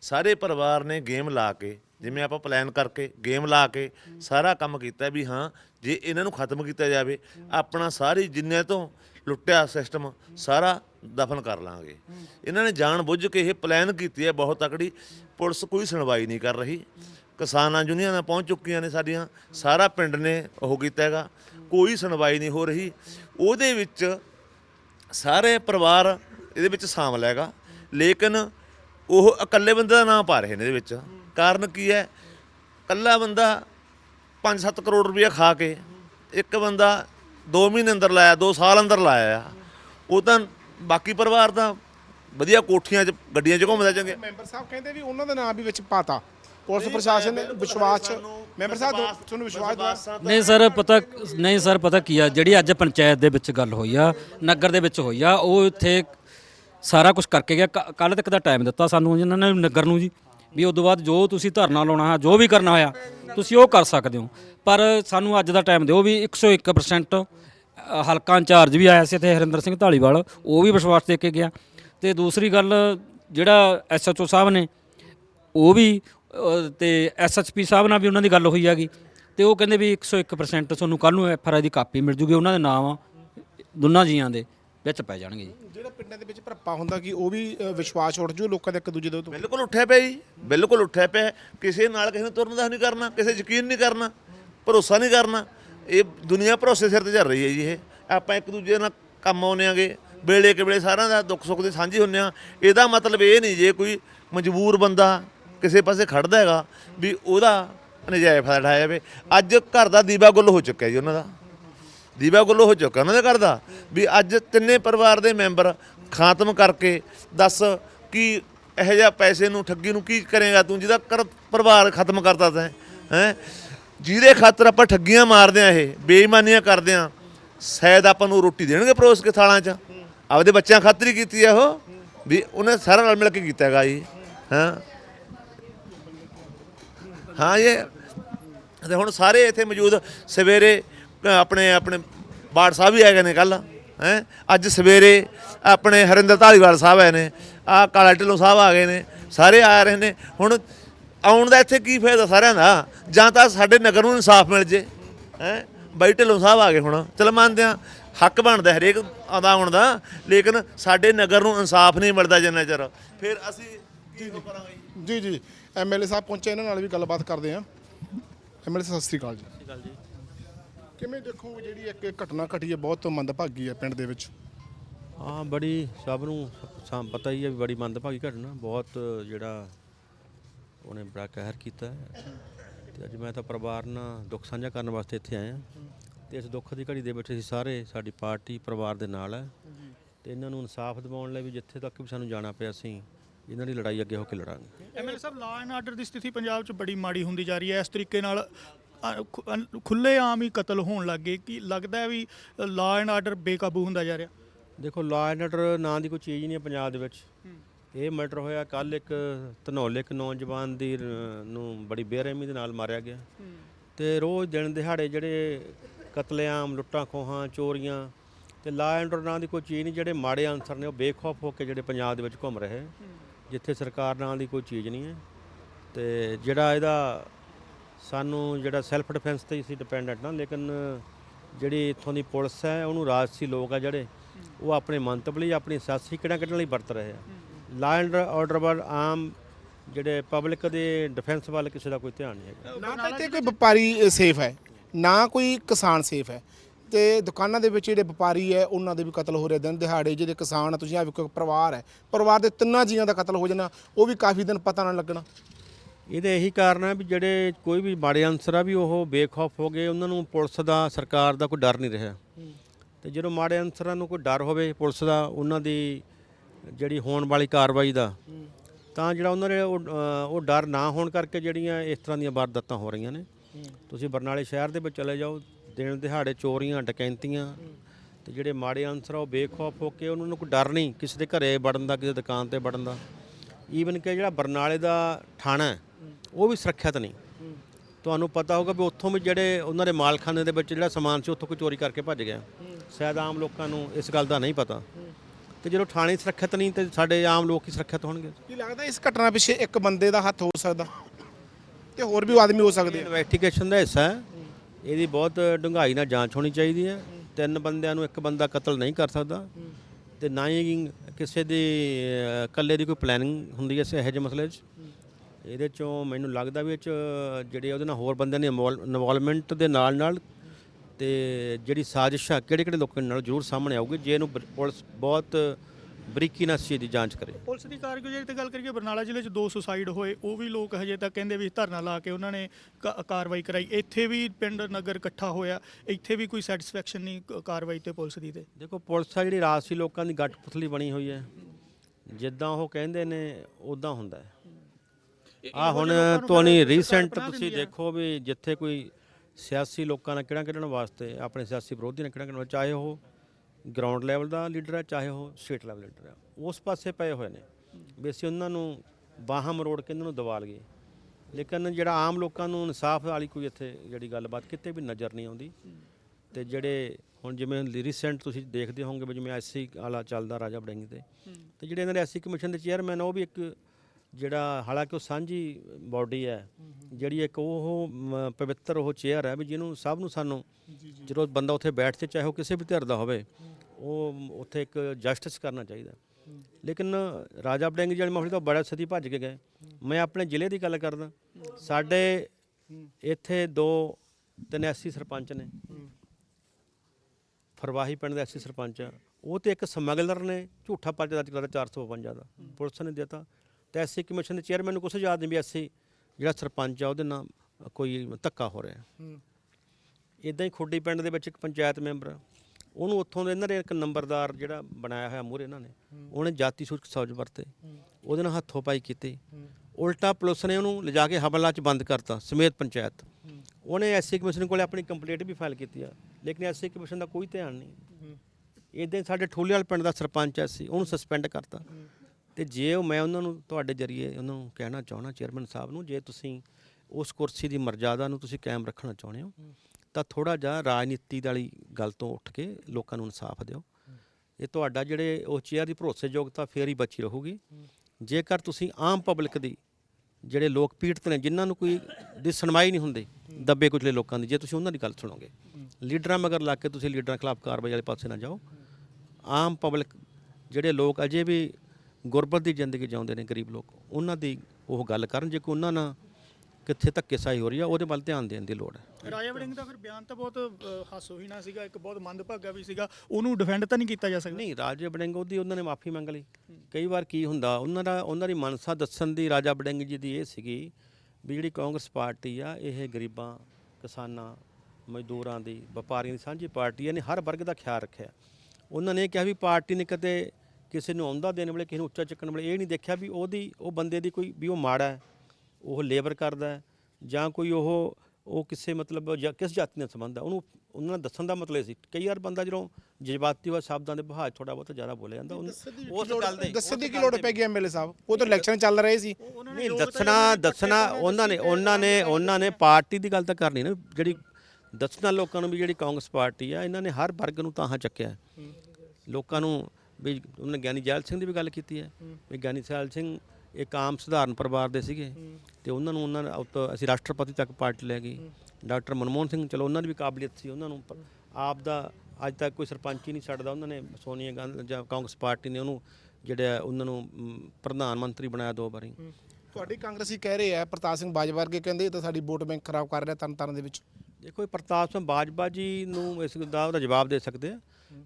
ਸਾਰੇ ਪਰਿਵਾਰ ਨੇ ਗੇਮ ਲਾ ਕੇ, ਜਿਵੇਂ ਆਪਾਂ ਪਲਾਨ ਕਰਕੇ ਗੇਮ ਲਾ ਕੇ ਸਾਰਾ ਕੰਮ ਕੀਤਾ ਵੀ ਹਾਂ, ਜੇ ਇਹਨਾਂ ਨੂੰ ਖਤਮ ਕੀਤਾ ਜਾਵੇ, ਆਪਣਾ ਸਾਰੀ ਜਿੰਨੇ ਤੋਂ ਲੁੱਟਿਆ ਸਿਸਟਮ ਸਾਰਾ ਦਫਨ ਕਰ ਲਾਂਗੇ। ਇਹਨਾਂ ਨੇ ਜਾਣ ਬੁੱਝ ਕੇ ਇਹ ਪਲਾਨ ਕੀਤੀ ਹੈ ਬਹੁਤ ਤਕੜੀ। ਪੁਲਿਸ ਕੋਈ ਸੁਣਵਾਈ ਨਹੀਂ ਕਰ ਰਹੀ। ਕਿਸਾਨਾਂ ਯੂਨੀਅਨਾਂ ਪਹੁੰਚ ਚੁੱਕੀਆਂ ਨੇ ਸਾਡੀਆਂ। ਸਾਰਾ ਪਿੰਡ ਨੇ ਉਹ ਕੀਤਾ ਹੈਗਾ। ਕੋਈ ਸੁਣਵਾਈ ਨਹੀਂ ਹੋ ਰਹੀ। ਉਹਦੇ ਵਿੱਚ ਸਾਰੇ ਪਰਿਵਾਰ ਇਹਦੇ ਵਿੱਚ ਸ਼ਾਮਲ ਹੈਗਾ। ਲੇਕਿਨ ਉਹ ਇਕੱਲੇ ਬੰਦੇ ਦਾ ਨਾਮ ਪਾ ਰਹੇ ਨੇ ਇਹਦੇ ਵਿੱਚ। ਕਾਰਨ ਕੀ ਹੈ? ਇਕੱਲਾ ਬੰਦਾ 5-7 ਕਰੋੜ ਰੁਪਇਆ ਖਾ ਕੇ, ਇੱਕ ਬੰਦਾ 2 ਮਹੀਨੇ ਅੰਦਰ ਲਾਇਆ 2 ਸਾਲ ਅੰਦਰ ਲਾਇਆ ਆ। ਉਹ ਤਾਂ ਬਾਕੀ ਪਰਿਵਾਰ ਦਾ ਵਧੀਆ ਕੋਠੀਆਂ 'ਚ ਗੱਡੀਆਂ 'ਚ ਘੁੰਮਦਾ ਚੰਗੇ। ਮੈਂਬਰ ਸਾਹਿਬ ਕਹਿੰਦੇ ਵੀ ਉਹਨਾਂ ਦਾ ਨਾਮ ਵੀ ਵਿੱਚ ਪਾਤਾ। ਪੁਲਿਸ ਪ੍ਰਸ਼ਾਸਨ ਨੇ ਵਿਸ਼ਵਾਸ ਚ ਮੈਂਬਰ ਸਾਹਿਬ ਤੁਹਾਨੂੰ ਵਿਸ਼ਵਾਸ ਦਵਾ ਨਹੀਂ ਸਰ ਪਤਾ ਨਹੀਂ ਸਰ ਪਤਾ ਕੀ ਆ ਜਿਹੜੀ ਅੱਜ ਪੰਚਾਇਤ ਦੇ ਵਿੱਚ ਗੱਲ ਹੋਈ ਆ ਨਗਰ ਦੇ ਵਿੱਚ ਹੋਈ ਆ ਉਹ ਇੱਥੇ ਸਾਰਾ ਕੁਝ ਕਰਕੇ ਗਿਆ। ਕੱਲ ਤੱਕ ਦਾ ਟਾਈਮ ਦਿੱਤਾ ਸਾਨੂੰ ਇਹਨਾਂ ਨੇ ਨਗਰ ਨੂੰ ਜੀ ਵੀ ਉਸ ਤੋਂ ਬਾਅਦ ਜੋ ਤੁਸੀਂ ਧਰਨਾ ਲਾਉਣਾ ਹੈ ਜੋ ਵੀ ਕਰਨਾ ਹੋਇਆ ਤੁਸੀਂ ਉਹ ਕਰ ਸਕਦੇ ਹੋ। ਪਰ ਸਾਨੂੰ ਅੱਜ ਦਾ ਟਾਈਮ ਦਿਓ ਵੀ 101% ਅ, ਹਲਕਾ ਇੰਚਾਰਜ ਵੀ ਆਇਆ ਸੀ ਇੱਥੇ ਹਰਿੰਦਰ ਸਿੰਘ ਢਾਲੀਵਾਲ ਉਹ ਵੀ ਵਿਸ਼ਵਾਸ ਦੇ ਕੇ ਗਿਆ। ਤੇ ਦੂਸਰੀ ਗੱਲ ਜਿਹੜਾ ਐਸਐਚਓ ਸਾਹਿਬ ਨੇ ਉਹ ਵੀ ਅ, ਤੇ ਐਸਐਚਪੀ ਸਾਹਿਬ ਨਾਲ ਵੀ ਉਹਨਾਂ ਦੀ ਗੱਲ ਹੋਈ ਹੈਗੀ ਤੇ ਉਹ ਕਹਿੰਦੇ ਵੀ 101% ਤੁਹਾਨੂੰ ਕੱਲ ਨੂੰ ਐਫਆਰਆਈ ਦੀ ਕਾਪੀ ਮਿਲ ਜੂਗੀ ਉਹਨਾਂ ਦੇ ਨਾਮ ਦੋਨਾਂ ਜੀਆਂ ਦੇ ਵਿੱਚ ਪੈ ਜਾਣਗੇ ਜੀ। ਜਿਹੜਾ ਪਿੰਡਾਂ ਦੇ ਵਿੱਚ ਭਰਪਾ ਹੁੰਦਾ ਕਿ ਉਹ ਵੀ ਅ, ਵਿਸ਼ਵਾਸ ਉੱਠ ਜੂ ਲੋਕਾਂ ਦਾ ਇੱਕ ਦੂਜੇ ਦੇ ਤੋਂ ਬਿਲਕੁਲ ਉੱਠਿਆ ਪਿਆ ਜੀ ਬਿਲਕੁਲ ਉੱਠਿਆ ਪਿਆ। ਕਿਸੇ ਨਾਲ ਕਿਸੇ ਨੂੰ ਤੁਰਨ ਦਾ ਨਹੀਂ ਕਰਨਾ ਕਿਸੇ ਯਕੀਨ ਨਹੀਂ ਕਰਨਾ ਭਰੋਸਾ ਨਹੀਂ ਕਰਨਾ। ਇਹ ਦੁਨੀਆ ਭਰੋਸੇ ਸਿਰ ਤੇ ਚੱਲ ਰਹੀ ਹੈ ਜੀ ਇਹ। ਆਪਾਂ ਇੱਕ ਦੂਜੇ ਨਾਲ ਕੰਮ ਆਉਂਦੇ ਆਂਗੇ। ਵੇਲੇ ਕੇ ਵੇਲੇ ਸਾਰਿਆਂ ਦਾ ਦੁੱਖ ਸੁੱਖ ਦੇ ਸਾਂਝੇ ਹੁੰਦੇ ਆ ਇਹਦਾ ਮਤਲਬ ਇਹ ਨਹੀਂ ਜੇ ਕੋਈ ਮਜਬੂਰ ਬੰਦਾ ਕਿਸੇ ਪਾਸੇ ਖੜਦਾ ਹੈਗਾ ਵੀ ਉਹਦਾ ਨਜਾਇਜ਼ ਫਾਇਦਾ ਉਠਾਇਆ ਜਾਵੇ ਅੱਜ ਘਰ ਦਾ ਦੀਵਾ ਗੁੱਲ ਹੋ ਚੁੱਕਿਆ ਜੀ ਉਹਨਾਂ ਦਾ। ਦੀਵਾ ਗੁੱਲ ਹੋ ਚੁੱਕਾ ਉਹਨਾਂ ਦੇ ਘਰ ਦਾ ਵੀ ਅੱਜ ਤਿੰਨੇ ਪਰਿਵਾਰ ਦੇ ਮੈਂਬਰ ਖਾਤਮ ਕਰਕੇ ਦੱਸ ਕੀ ਇਹੋ ਜਿਹਾ ਪੈਸੇ ਨੂੰ, ਠੱਗੀ ਨੂੰ ਕੀ ਕਰੇਗਾ ਤੂੰ ਜਿਹਦਾ ਕਰ ਪਰਿਵਾਰ ਖਤਮ ਕਰਤਾ ਤੈਂ, ਹੈ? ਜਿਹਦੇ ਖਾਤਰ ਆਪਾਂ ਠੱਗੀਆਂ ਮਾਰਦੇ ਆ ਇਹ, ਬੇਈਮਾਨੀਆਂ ਕਰਦੇ ਆ ਸ਼ਾਇਦ ਆਪਾਂ ਨੂੰ ਰੋਟੀ ਦੇਣਗੇ ਪਰੋਸ ਕੇ ਥਾਲਾਂ 'ਚ। ਆਪਦੇ ਬੱਚਿਆਂ ਖਾਤਰ ਹੀ ਕੀਤੀ ਹੈ ਉਹ, ਵੀ ਉਹਨੇ ਸਾਰਾ ਰਲ ਮਿਲ ਕੇ ਕੀਤਾ ਹੈਗਾ ਜੀ, ਹਾਂ। ਹਾਂ ਇਹ ਤੇ ਹੁਣ ਸਾਰੇ ਇੱਥੇ ਮੌਜੂਦ ਸਵੇਰੇ ਆਪਣੇ ਆਪਣੇ ਬਾੜ ਸਾਹਿਬ ਵੀ ਆ ਗਏ ਨੇ ਕੱਲ ਹੈ। ਅੱਜ ਸਵੇਰੇ ਆਪਣੇ ਹਰਿੰਦਰ ਧਾਲੀਵਾਲ ਸਾਹਿਬ ਆਏ ਨੇ ਆ ਕਾਲਾ ਢਿੱਲੋਂ ਸਾਹਿਬ ਆ ਗਏ ਨੇ, ਸਾਰੇ ਆ ਰਹੇ ਨੇ। ਹੁਣ ਆਉਣ ਦਾ ਇੱਥੇ ਕੀ ਫਾਇਦਾ ਸਾਰਿਆਂ ਦਾ? ਜਾਂ ਤਾਂ ਸਾਡੇ ਨਗਰ ਨੂੰ ਇਨਸਾਫ ਮਿਲ ਜੇ, ਹੈ। ਬਾਈ ਢਿੱਲੋਂ ਸਾਹਿਬ ਆ ਗਏ ਹੁਣ, ਚਲ ਮੰਨਦੇ ਆ ਹੱਕ ਬਣਦਾ ਹਰੇਕ ਆਉਂਦਾ ਆਉਣ ਦਾ ਲੇਕਿਨ ਸਾਡੇ ਨਗਰ ਨੂੰ ਇਨਸਾਫ ਨਹੀਂ ਮਿਲਦਾ ਜਿੰਨਾ ਚਿਰ। ਫਿਰ ਅਸੀਂ ਕੀ ਕਰਾਂਗੇ ਜੀ? ਜੀ ਐਮਐਲਏ ਸਾਹਿਬ ਪਹੁੰਚੇ ਇਹਨਾਂ ਨਾਲ ਵੀ ਗੱਲਬਾਤ ਕਰਦੇ ਆ ਐਮਐਲਏ ਸਤਿ ਸ੍ਰੀ ਅਕਾਲ ਜੀ। ਕਿਵੇਂ ਦੇਖੋ ਜਿਹੜੀ ਇੱਕ ਘਟਨਾ ਘਟੀ ਹੈ ਬਹੁਤ ਮੰਦਭਾਗੀ ਹੈ ਪਿੰਡ ਦੇ ਵਿੱਚ? ਹਾਂ ਬੜੀ ਸਭ ਨੂੰ ਸਾ- ਪਤਾ ਹੀ ਹੈ ਵੀ ਬੜੀ ਮੰਦਭਾਗੀ ਘਟਨਾ। ਬਹੁਤ ਜਿਹੜਾ ਉਹਨੇ ਬੜਾ ਕਹਿਰ ਕੀਤਾ ਤੇ ਅੱਜ ਮੈਂ ਤਾਂ ਪਰਿਵਾਰ ਨਾਲ ਦੁੱਖ ਸਾਂਝਾ ਕਰਨ ਵਾਸਤੇ ਇੱਥੇ ਆਇਆ। ਤੇ ਇਸ ਦੁੱਖ ਦੀ ਘੜੀ ਦੇ ਵਿੱਚ ਅਸੀਂ ਸਾਰੇ ਸਾਡੀ ਪਾਰਟੀ ਪਰਿਵਾਰ ਦੇ ਨਾਲ ਹੈ। ਤੇ ਇਹਨਾਂ ਨੂੰ ਇਨਸਾਫ ਦਿਵਾਉਣ ਲਈ ਵੀ ਜਿੱਥੇ ਤੱਕ ਵੀ ਸਾਨੂੰ ਜਾਣਾ ਪਿਆ ਅਸੀਂ ਇਹਨਾਂ ਦੀ ਲੜਾਈ ਅੱਗੇ ਹੋ ਕੇ ਲੜਾਂਗੇ। ਐਮਐਲਏ ਸਾਹਿਬ ਲਾਅ ਐਂਡ ਆਰਡਰ ਦੀ ਸਥਿਤੀ ਪੰਜਾਬ 'ਚ ਬੜੀ ਮਾੜੀ ਹੁੰਦੀ ਜਾ ਰਹੀ ਹੈ। ਇਸ ਤਰੀਕੇ ਨਾਲ ਖੁੱਲੇ ਆਮ ਹੀ ਕਤਲ ਹੋਣ ਲੱਗ ਗਏ। ਕਿ ਲੱਗਦਾ ਹੈ ਵੀ ਲਾ ਐਂਡ ਆਰਡਰ ਬੇਕਾਬੂ ਹੁੰਦਾ ਜਾ ਰਿਹਾ? ਦੇਖੋ ਲਾ ਐਂਡ ਆਰਡਰ ਨਾਂ ਦੀ ਕੋਈ ਚੀਜ਼ ਨਹੀਂ ਹੈ ਪੰਜਾਬ ਦੇ ਵਿੱਚ। ਇਹ ਮਰਡਰ ਹੋਇਆ ਕੱਲ ਇੱਕ ਧਨੌਲੇ ਇੱਕ ਨੌਜਵਾਨ ਦੀ ਨੂੰ ਬੜੀ ਬੇਰਹਿਮੀ ਦੇ ਨਾਲ ਮਾਰਿਆ ਗਿਆ। ਤੇ ਰੋਜ਼ ਦਿਨ ਦਿਹਾੜੇ ਜਿਹੜੇ ਕਤਲੇਆਮ, ਲੁੱਟਾਂ ਖੋਹਾਂ, ਚੋਰੀਆਂ ਤੇ ਲਾ ਐਂਡ ਆਰਡਰ ਨਾਂ ਦੀ ਕੋਈ ਚੀਜ਼ ਨਹੀਂ, ਜਿਹੜੇ ਮਾੜੇ ਅਨਸਰ ਨੇ ਉਹ ਬੇਖੌਫ ਹੋ ਕੇ ਜਿਹੜੇ ਪੰਜਾਬ ਦੇ ਵਿੱਚ ਘੁੰਮ ਰਹੇ, ਜਿੱਥੇ ਸਰਕਾਰ ਨਾਂ ਦੀ ਕੋਈ ਚੀਜ਼ ਨਹੀਂ ਹੈ ਤੇ ਜਿਹੜਾ ਇਹਦਾ ਸਾਨੂੰ ਜਿਹੜਾ ਸੈਲਫ ਡਿਫੈਂਸ ਤੇ ਅਸੀਂ ਡਿਪੈਂਡੈਂਟ ਨਾ ਲੇਕਿਨ ਜਿਹੜੀ ਇੱਥੋਂ ਦੀ ਪੁਲਿਸ ਹੈ, ਉਹਨੂੰ ਰਾਜਸੀ ਲੋਕ ਆ ਜਿਹੜੇ, ਉਹ ਆਪਣੇ ਮੰਤਵ ਲਈ, ਆਪਣੀ ਸਿਆਸੀ ਕਿਹੜਾ ਕੱਢਣ ਲਈ ਵਰਤ ਰਹੇ ਆ। ਲਾ ਐਂਡ ਆਰਡਰ ਵੱਲ ਆਮ ਜਿਹੜੇ ਪਬਲਿਕ ਦੇ ਡਿਫੈਂਸ ਵੱਲ ਕਿਸੇ ਦਾ ਕੋਈ ਧਿਆਨ ਨਹੀਂ ਹੈਗਾ। ਨਾ ਤਾਂ ਇੱਥੇ ਕੋਈ ਵਪਾਰੀ ਸੇਫ ਹੈ। ਨਾ ਕੋਈ ਕਿਸਾਨ ਸੇਫ ਹੈ। ਤੇ ਦੁਕਾਨਾਂ ਦੇ ਵਿੱਚ ਜਿਹੜੇ ਵਪਾਰੀ ਹੈ, ਉਹਨਾਂ ਦੇ ਵੀ ਕਤਲ ਹੋ ਰਹੇ ਦਿਨ ਦਿਹਾੜੇ। ਜਿਹੜੇ ਕਿਸਾਨ ਆ, ਤੁਸੀਂ ਆ ਵੇਖੋ ਪਰਿਵਾਰ ਹੈ। ਪਰਿਵਾਰ ਦੇ ਤਿੰਨਾਂ ਜੀਆਂ ਦਾ ਕਤਲ ਹੋ ਜਾਣਾ, ਉਹ ਵੀ ਕਾਫੀ ਦਿਨ ਪਤਾ ਨਾ ਲੱਗਣਾ। ਇਹਦੇ ਇਹੀ ਕਾਰਨ ਹੈ ਵੀ ਜਿਹੜੇ ਕੋਈ ਵੀ ਮਾੜੇ ਅਨਸਰ ਆ ਵੀ ਉਹ ਬੇਖੌਫ ਹੋ ਗਏ, ਉਹਨਾਂ ਨੂੰ ਪੁਲਿਸ ਦਾ, ਸਰਕਾਰ ਦਾ ਕੋਈ ਡਰ ਨਹੀਂ ਰਿਹਾ। ਤੇ ਜਦੋਂ ਮਾੜੇ ਅਨਸਰਾਂ ਨੂੰ ਕੋਈ ਡਰ ਹੋਵੇ ਪੁਲਿਸ ਦਾ, ਉਹਨਾਂ ਦੀ ਜਿਹੜੀ ਹੋਣ ਵਾਲੀ ਕਾਰਵਾਈ ਦਾ, ਤਾਂ ਜਿਹੜਾ ਉਹਨਾਂ ਦੇ ਉਹ ਡਰ ਨਾ ਹੋਣ ਕਰਕੇ ਜਿਹੜੀਆਂ ਇਸ ਤਰ੍ਹਾਂ ਦੀਆਂ ਵਾਰਦਾਤਾਂ ਹੋ ਰਹੀਆਂ ਨੇ। ਤੁਸੀਂ ਬਰਨਾਲੇ ਸ਼ਹਿਰ ਦੇ ਵਿੱਚ ਚਲੇ ਜਾਓ, ਦਿਨ ਦਿਹਾੜੇ ਚੋਰੀਆਂ, ਡਕੈਂਤੀਆਂ, ਤੇ ਜਿਹੜੇ ਮਾੜੇ ਅਨਸਰ ਆ ਉਹ ਬੇਖੌਫ ਹੋ ਕੇ ਉਹਨਾਂ ਨੂੰ ਕੋਈ ਡਰ ਨਹੀਂ, ਕਿਸੇ ਦੇ ਘਰੇ ਵੜਨ ਦਾ, ਕਿਸੇ ਦੁਕਾਨ ਤੇ ਵੜਨ ਦਾ। ਈਵਨ ਕਿ ਜਿਹੜਾ ਬਰਨਾਲੇ ਦਾ ਥਾਣਾ ਉਹ ਵੀ ਸੁਰੱਖਿਅਤ ਨਹੀਂ। ਤੁਹਾਨੂੰ ਪਤਾ ਹੋਊਗਾ ਵੀ ਉੱਥੋਂ ਵੀ ਜਿਹੜੇ ਉਹਨਾਂ ਦੇ ਮਾਲਖਾਨੇ ਦੇ ਵਿੱਚ ਜਿਹੜਾ ਸਮਾਨ ਸੀ, ਉੱਥੋਂ ਕੋਈ ਚੋਰੀ ਕਰਕੇ ਭੱਜ ਗਿਆ। ਸ਼ਾਇਦ ਆਮ ਲੋਕਾਂ ਨੂੰ ਇਸ ਗੱਲ ਦਾ ਨਹੀਂ ਪਤਾ। ਤੇ ਜਦੋਂ ਥਾਣੇ ਸੁਰੱਖਿਅਤ ਨਹੀਂ, ਤੇ ਸਾਡੇ ਆਮ ਲੋਕ ਹੀ ਸੁਰੱਖਿਅਤ ਹੋਣਗੇ। ਕੀ ਲੱਗਦਾ ਇਸ ਘਟਨਾ ਪਿੱਛੇ ਇੱਕ ਬੰਦੇ ਦਾ ਹੱਥ ਹੋ ਸਕਦਾ? ਤੇ ਹੋਰ ਵੀ ਆਦਮੀ ਹੋ ਸਕਦੇ ਆ। ਇਨਵੈਸਟੀਗੇਸ਼ਨ ਦਾ ਹਿੱਸਾ ਹੈ। ਇਹਦੀ ਬਹੁਤ ਡੂੰਘਾਈ ਨਾਲ ਜਾਂਚ ਹੋਣੀ ਚਾਹੀਦੀ ਹੈ। ਤਿੰਨ ਬੰਦਿਆਂ ਨੂੰ ਇੱਕ ਬੰਦਾ ਕਤਲ ਨਹੀਂ ਕਰ ਸਕਦਾ। ਤੇ ਨਾ ਹੀ ਕਿਸੇ ਦੀ ਇਕੱਲੇ ਦੀ ਕੋਈ ਪਲੈਨਿੰਗ ਹੁੰਦੀ ਹੈ ਇਹੋ ਜਿਹੇ ਮਸਲੇ 'ਚ। ਇਹਦੇ ਚੋਂ ਮੈਨੂੰ ਲੱਗਦਾ ਵੀ ਇਹ 'ਚ ਜਿਹੜੇ ਉਹਦੇ ਨਾਲ ਹੋਰ ਬੰਦਿਆਂ ਦੀ ਇਨਵੋਲਵਮੈਂਟ ਦੇ ਨਾਲ ਨਾਲ ਤੇ ਜਿਹੜੀ ਸਾਜ਼ਿਸ਼ ਆ ਕਿਹੜੇ ਕਿਹੜੇ ਲੋਕਾਂ ਨਾਲ ਜ਼ਰੂਰ ਸਾਹਮਣੇ ਆਊਗੀ, ਜੇ ਇਹਨੂੰ ਬਰ- ਪੁਲਿਸ ਬਹੁਤ ਬਰੀਕੀ ਨਾਲ ਇਸ ਚੀਜ਼ ਦੀ ਜਾਂਚ ਕਰੇ। ਪੁਲਿਸ ਦੀ ਕਾਰਗੁਜ਼ਾਰੀ ਤੇ ਗੱਲ ਕਰੀਏ ਬਰਨਾਲਾ ਜ਼ਿਲ੍ਹੇ 'ਚ ਦੋ ਸੁਸਾਈਡ ਹੋਏ ਉਹ ਵੀ ਲੋਕ ਹਜੇ ਤੱਕ ਕਹਿੰਦੇ ਵੀ ਧਰਨਾ ਲਾ ਕੇ ਉਹਨਾਂ ਨੇ ਕਾ- ਕਾਰਵਾਈ ਕਰਾਈ। ਇੱਥੇ ਵੀ ਪਿੰਡ ਨਗਰ ਇਕੱਠਾ ਹੋਇਆ ਇੱਥੇ ਵੀ ਕੋਈ ਸੈਟੀਸਫੈਕਸ਼ਨ ਨਹੀਂ ਕ- ਕਾਰਵਾਈ ਤੇ ਪੁਲਿਸ ਦੀ ਤੇ। ਦੇਖੋ ਪੁਲਿਸ ਆ ਜਿਹੜੀ ਰਾਜਸੀ ਲੋਕਾਂ ਦੀ ਗੱਠ ਪੁਤਲੀ ਬਣੀ ਹੋਈ ਹੈ। ਜਿੱਦਾਂ ਉਹ ਕਹਿੰਦੇ ਨੇ ਉਦਾਂ ਹੁੰਦਾ ਹੈ। ਆ ਹੁਣ ਤੁਹਾਨੂੰ ਰੀਸੈਂਟ ਤੁਸੀਂ ਦੇਖੋ ਵੀ ਜਿੱਥੇ ਕੋਈ ਸਿਆਸੀ ਲੋਕਾਂ ਨਾਲ ਕਿਹੜਾ ਕੱਢਣ ਵਾਸਤੇ ਆਪਣੇ ਸਿਆਸੀ ਵਿਰੋਧੀ ਨਾਲ ਕਿਹੜਾ ਕੱਢਣ ਵਾਸਤੇ, ਚਾਹੇ ਉਹ ਗਰਾਊਂਡ ਲੈਵਲ ਦਾ ਲੀਡਰ ਹੈ, ਚਾਹੇ ਉਹ ਸਟੇਟ ਲੈਵਲ ਲੀਡਰ ਹੈ। ਉਸ ਪਾਸੇ ਪਏ ਹੋਏ ਨੇ। ਵੀ ਅਸੀਂ ਉਹਨਾਂ ਨੂੰ ਬਾਹਾਂ ਮਰੋੜ ਕੇ ਇਹਨਾਂ ਨੂੰ ਦਬਾ ਲਈਏ। ਲੇਕਿਨ ਜਿਹੜਾ ਆਮ ਲੋਕਾਂ ਨੂੰ ਇਨਸਾਫ ਵਾਲੀ ਕੋਈ ਇੱਥੇ ਜਿਹੜੀ ਗੱਲਬਾਤ ਕਿਤੇ ਵੀ ਨਜ਼ਰ ਨਹੀਂ ਆਉਂਦੀ। ਤੇ ਜਿਹੜੇ ਹੁਣ ਜਿਵੇਂ ਰੀਸੈਂਟ ਤੁਸੀਂ ਦੇਖਦੇ ਹੋਵੋਗੇ ਵੀ ਜਿਵੇਂ ਐਸਸੀ ਆਲਾ ਚੱਲਦਾ ਰਾਜਾ ਵੜਿੰਗ ਤੇ। ਤੇ ਜਿਹੜੇ ਇਹਨਾਂ ਦੇ ਐਸਸੀ ਕਮਿਸ਼ਨ ਦੇ ਚੇਅਰਮੈਨ ਉਹ ਵੀ ਇੱਕ ਜਿਹੜਾ ਹਾਲਾਂਕਿ ਉਹ ਸਾਂਝੀ ਬਾਡੀ ਹੈ ਜਿਹੜੀ ਇੱਕ ਉਹ ਮ, ਪਵਿੱਤਰ ਉਹ ਚੇਅਰ ਹੈ ਵੀ ਜਿਹਨੂੰ ਸਭ ਨੂੰ ਸਾਨੂੰ ਜਦੋਂ ਬੰਦਾ ਉੱਥੇ ਬੈਠ ਤੇ ਚਾਹੇ ਉਹ ਕਿਸੇ ਵੀ ਧਿਰ ਦਾ ਹੋਵੇ ਉਹ ਉੱਥੇ ਇੱਕ ਜਸਟਿਸ ਕਰਨਾ ਚਾਹੀਦਾ। ਲੇਕਿਨ ਰਾਜਾ ਵੜਿੰਗ ਜਿਹੜੇ ਮਾਮਲੇ ਤੋਂ ਬੜਾ ਸਦੀ ਭੱਜ ਕੇ ਗਏ। ਮੈਂ ਆਪਣੇ ਜ਼ਿਲ੍ਹੇ ਦੀ ਗੱਲ ਕਰਦਾ। ਸਾਡੇ ਇੱਥੇ ਦੋ ਤਿੰਨ ਐਸਸੀ ਸਰਪੰਚ ਨੇ। ਫਰਵਾਹੀ ਪਿੰਡ ਦਾ ਐਸਸੀ ਸਰਪੰਚ ਆ। ਉਹ ਤੇ ਇੱਕ ਸਮਗਲਰ ਨੇ ਝੂਠਾ ਪਰਚਾ ਦਰਜ ਕਰਦਾ 452 ਦਾ। ਪੁਲਿਸ ਨੇ ਦਿੱਤਾ। ਤੇ ਐਸਸੀ ਕਮਿਸ਼ਨ ਦੇ ਚੇਅਰਮੈਨ ਨੂੰ ਕੁਛ ਯਾਦ ਨਹੀਂ ਵੀ ਐਸਸੀ ਜਿਹੜਾ ਸਰਪੰਚ ਆ ਉਹਦੇ ਨਾਲ ਕੋਈ ਧੱਕਾ ਹੋ ਰਿਹਾ। ਇਦਾਂ ਹੀ ਖੁੱਡੀ ਪਿੰਡ ਦੇ ਵਿੱਚ ਇੱਕ ਪੰਚਾਇਤ ਮੈਂਬਰ ਉਹਨੂੰ ਉੱਥੋਂ ਦੇ ਇਹਨਾਂ ਦੇ ਇੱਕ ਨੰਬਰਦਾਰ ਜਿਹੜਾ ਬਣਾਇਆ ਹੋਇਆ ਮੂਹਰੇ ਇਹਨਾਂ ਨੇ ਉਹਨੇ ਜਾਤੀ ਸੂਚਕ ਸੌਜ ਵਰਤੇ। ਉਹਦੇ ਨਾਲ ਹੱਥੋਂ ਪਾਈ ਕੀਤੀ। ਉਲਟਾ ਪੁਲਿਸ ਨੇ ਉਹਨੂੰ ਲਿਜਾ ਕੇ ਹਵਾਲਾ 'ਚ ਬੰਦ ਕਰਤਾ ਸਮੇਤ ਪੰਚਾਇਤ। ਉਹਨੇ ਐਸਸੀ ਕਮਿਸ਼ਨ ਕੋਲੇ ਆਪਣੀ ਕੰਪਲੇਂਟ ਵੀ ਫਾਈਲ ਕੀਤੀ ਆ ਲੇਕਿਨ ਐਸਸੀ ਕਮਿਸ਼ਨ ਦਾ ਕੋਈ ਧਿਆਨ ਨਹੀਂ। ਇਦਾਂ ਸਾਡੇ ਠੋਲੇਵਾਲ ਪਿੰਡ ਦਾ ਸਰਪੰਚ ਐ ਸੀ ਉਹਨੂੰ ਸਸਪੈਂਡ ਕਰਤਾ। ਤੇ ਜੇ ਉਹ ਮੈਂ ਉਹਨਾਂ ਨੂੰ ਤੁਹਾਡੇ ਜਰੀਏ ਉਹਨਾਂ ਨੂੰ ਕਹਿਣਾ ਚਾਹਣਾ ਚੇਅਰਮੈਨ ਸਾਹਿਬ ਨੂੰ ਜੇ ਤੁਸੀਂ ਉਸ ਕੁਰਸੀ ਦੀ ਮਰਜ਼ਾਦਾ ਨੂੰ ਤੁਸੀਂ ਕਾਇਮ ਰੱਖਣਾ ਚਾਹੁੰਦੇ ਹੋ ਤਾਂ ਥੋੜਾ ਜਿਹਾ ਰਾਜਨੀਤੀ ਵਾਲੀ ਗੱਲ ਤੋਂ ਉੱਠ ਕੇ ਲੋਕਾਂ ਨੂੰ ਇਨਸਾਫ ਦਿਓ। ਇਹ ਤੁਹਾਡਾ ਜਿਹੜੇ ਉਹ ਚੇਅਰ ਦੀ ਭਰੋਸੇਯੋਗਤਾ ਫੇਰ ਹੀ ਬਚੀ ਰਹੂਗੀ। ਜੇਕਰ ਤੁਸੀਂ ਆਮ ਪਬਲਿਕ ਦੀ ਜਿਹੜੇ ਲੋਕ ਪੀੜਤ ਨੇ ਜਿਨ੍ਹਾਂ ਨੂੰ ਕੋਈ ਦੀ ਸੁਣਵਾਈ ਨਹੀਂ ਹੁੰਦੀ ਦੱਬੇ ਕੁਚਲੇ ਲੋਕਾਂ ਦੀ ਜੇ ਤੁਸੀਂ ਉਹਨਾਂ ਦੀ ਗੱਲ ਸੁਣੋਗੇ। ਲੀਡਰਾਂ ਮਗਰ ਲੱਗ ਕੇ ਤੁਸੀਂ ਲੀਡਰਾਂ ਖਿਲਾਫ ਕਾਰਵਾਈ ਵਾਲੇ ਪਾਸੇ ਨਾ ਜਾਓ। ਆਮ ਪਬਲਿਕ ਜਿਹੜੇ ਲੋਕ ਅਜੇ ਵੀ ਗੁਰਬਤ ਦੀ ਜ਼ਿੰਦਗੀ ਜਿਉਂਦੇ ਨੇ ਗਰੀਬ ਲੋਕ। ਉਹਨਾਂ ਦੀ ਉਹ ਗੱਲ ਕਰਨ ਜੇ ਕੋਈ ਉਹਨਾਂ ਨਾਲ ਕਿੱਥੇ ਧੱਕੇਸ਼ਾਹੀ ਹੋ ਰਹੀ ਆ ਉਹਦੇ ਵੱਲ ਧਿਆਨ ਦੇਣ ਦੀ ਲੋੜ ਹੈ। ਰਾਜਾ ਵੜਿੰਗ ਦਾ ਫਿਰ ਬਿਆਨ ਤਾਂ ਬਹੁਤ ਹਾਸੋਹੀਣਾ ਸੀਗਾ ਇੱਕ ਬਹੁਤ ਮੰਦਭਾਗਾ ਵੀ ਸੀਗਾ। ਉਹਨੂੰ ਡਿਫੈਂਡ ਤਾਂ ਨਹੀਂ ਕੀਤਾ ਜਾ ਸਕਦਾ। ਨਹੀਂ ਰਾਜਾ ਬੜਿੰਗ ਉਹਦੀ ਉਹਨਾਂ ਨੇ ਮਾਫੀ ਮੰਗ ਲਈ। ਕਈ ਵਾਰ ਕੀ ਹੁੰਦਾ ਉਹਨਾਂ ਦਾ ਉਹਨਾਂ ਦੀ ਮਨਸਾ ਦੱਸਣ ਦੀ ਰਾਜਾ ਬੜਿੰਗ ਜੀ ਦੀ ਇਹ ਸੀਗੀ ਵੀ ਜਿਹੜੀ ਕਾਂਗਰਸ ਪਾਰਟੀ ਆ ਇਹ ਗਰੀਬਾਂ ਕਿਸਾਨਾਂ ਮਜ਼ਦੂਰਾਂ ਦੀ ਵਪਾਰੀਆਂ ਦੀ ਸਾਂਝੀ ਪਾਰਟੀ ਹੈ ਨੇ ਹਰ ਵਰਗ ਦਾ ਖਿਆਲ ਰੱਖਿਆ। ਉਹਨਾਂ ਨੇ ਕਿਹਾ ਵੀ ਪਾਰਟੀ ਨੇ ਕਦੇ ਕਿਸੇ ਨੂੰ ਆਉਂਦਾ ਦੇਣ ਵੇਲੇ ਕਿਸੇ ਨੂੰ ਉੱਚਾ ਚੱਕਣ ਵੇਲੇ ਇਹ ਨਹੀਂ ਦੇਖਿਆ ਵੀ ਉਹਦੀ ਉਹ ਬੰਦੇ ਦੀ ਕੋਈ ਵੀ ਉਹ ਮਾੜਾ ਹੈ ਉਹ ਲੇਬਰ ਕਰਦਾ ਹੈ ਜਾਂ ਕੋਈ ਉਹ ਉਹ ਕਿਸੇ ਮਤਲਬ ਜਾਂ ਕਿਸ ਜਾਤੀ ਨਾਲ ਸੰਬੰਧ ਹੈ ਉਹਨੂੰ ਉਹਨਾਂ ਨਾਲ ਦੱਸਣ ਦਾ ਮਤਲਬ ਸੀ। ਕਈ ਵਾਰ ਬੰਦਾ ਜਦੋਂ ਜਜ਼ਬਾਤੀ ਵਾ ਸ਼ਬਦਾਂ ਦੇ ਬਹਾਅ ਥੋੜਾ ਬਹੁਤ ਜ਼ਿਆਦਾ ਬੋਲਿਆ ਜਾਂਦਾ ਉਸ ਗੱਲ ਦੇ ਦੱਸਣ ਦੀ ਕੀ ਲੋੜ ਪੈ ਗਈ ਐਮਐਲਏ ਸਾਹਿਬ? ਉਹ ਤਾਂ ਇਲੈਕਸ਼ਨ ਚੱਲ ਰਹੇ ਸੀ। ਨਹੀਂ ਦੱਸਣਾ ਦੱਸਣਾ ਉਹਨਾਂ ਨੇ ਉਹਨਾਂ ਨੇ ਉਹਨਾਂ ਨੇ ਪਾਰਟੀ ਦੀ ਗੱਲ ਤਾਂ ਕਰਨੀ ਨਾ ਜਿਹੜੀ ਦੱਸਣਾ ਲੋਕਾਂ ਨੂੰ ਵੀ ਜਿਹੜੀ ਕਾਂਗਰਸ ਪਾਰਟੀ ਆ ਇਹਨਾਂ ਨੇ ਹਰ ਵਰਗ ਨੂੰ ਤਾਂ ਚੱਕਿਆ। ਹੈ। ਲੋਕਾਂ ਨੂੰ ਵੀ ਉਹਨੇ ਗਿਆਨੀ ਜੈਲ ਸਿੰਘ ਦੀ ਵੀ ਗੱਲ ਕੀਤੀ ਹੈ। ਵੀ ਗਿਆਨੀ ਜੈਲ ਸਿੰਘ ਇੱਕ ਆਮ ਸਧਾਰਨ ਪਰਿਵਾਰ ਦੇ ਸੀਗੇ ਤੇ ਉਹਨਾਂ ਨੂੰ ਉਹਨਾਂ ਉੱਤ- ਅਸੀਂ ਰਾਸ਼ਟਰਪਤੀ ਤੱਕ ਪਾਰਟੀ ਲੈ ਗਈ। ਡਾਕਟਰ ਮਨਮੋਹਨ ਸਿੰਘ ਚਲੋ ਉਹਨਾਂ ਦੀ ਵੀ ਕਾਬਲੀਅਤ ਸੀ ਉਹਨਾਂ ਨੂੰ ਆਪ ਦਾ ਅੱਜ ਤੱਕ ਕੋਈ ਸਰਪੰਚ ਹੀ ਨਹੀਂ ਛੱਡਦਾ। ਉਹਨਾਂ ਨੇ ਸੋਨੀਆ ਗਾਂਧੀ ਜਾਂ ਕਾਂਗਰਸ ਪਾਰਟੀ ਨੇ ਉਹਨੂੰ ਜਿਹੜਾ ਉਹਨਾਂ ਨੂੰ ਪ੍ਰਧਾਨ ਮੰਤਰੀ ਬਣਾਇਆ ਦੋ ਵਾਰੀ। ਤੁਹਾਡੀ ਕਾਂਗਰਸੀ ਕਹਿ ਰਹੇ ਆ ਪ੍ਰਤਾਪ ਸਿੰਘ ਬਾਜਵਾ ਵਰਗੇ ਕਹਿੰਦੇ ਇਹ ਤਾਂ ਸਾਡੀ ਵੋਟ ਬੈਂਕ ਖਰਾਬ ਕਰ ਰਿਹਾ ਤਰਨ ਤਾਰਨ ਦੇ ਵਿੱਚ। ਦੇਖੋ ਇਹ ਪ੍ਰਤਾਪ ਸਿੰਘ ਬਾਜਵਾ ਜੀ ਨੂੰ ਇਸ ਦਾ ਉਹਦਾ ਜਵਾਬ ਦੇ ਸਕਦੇ ਆ।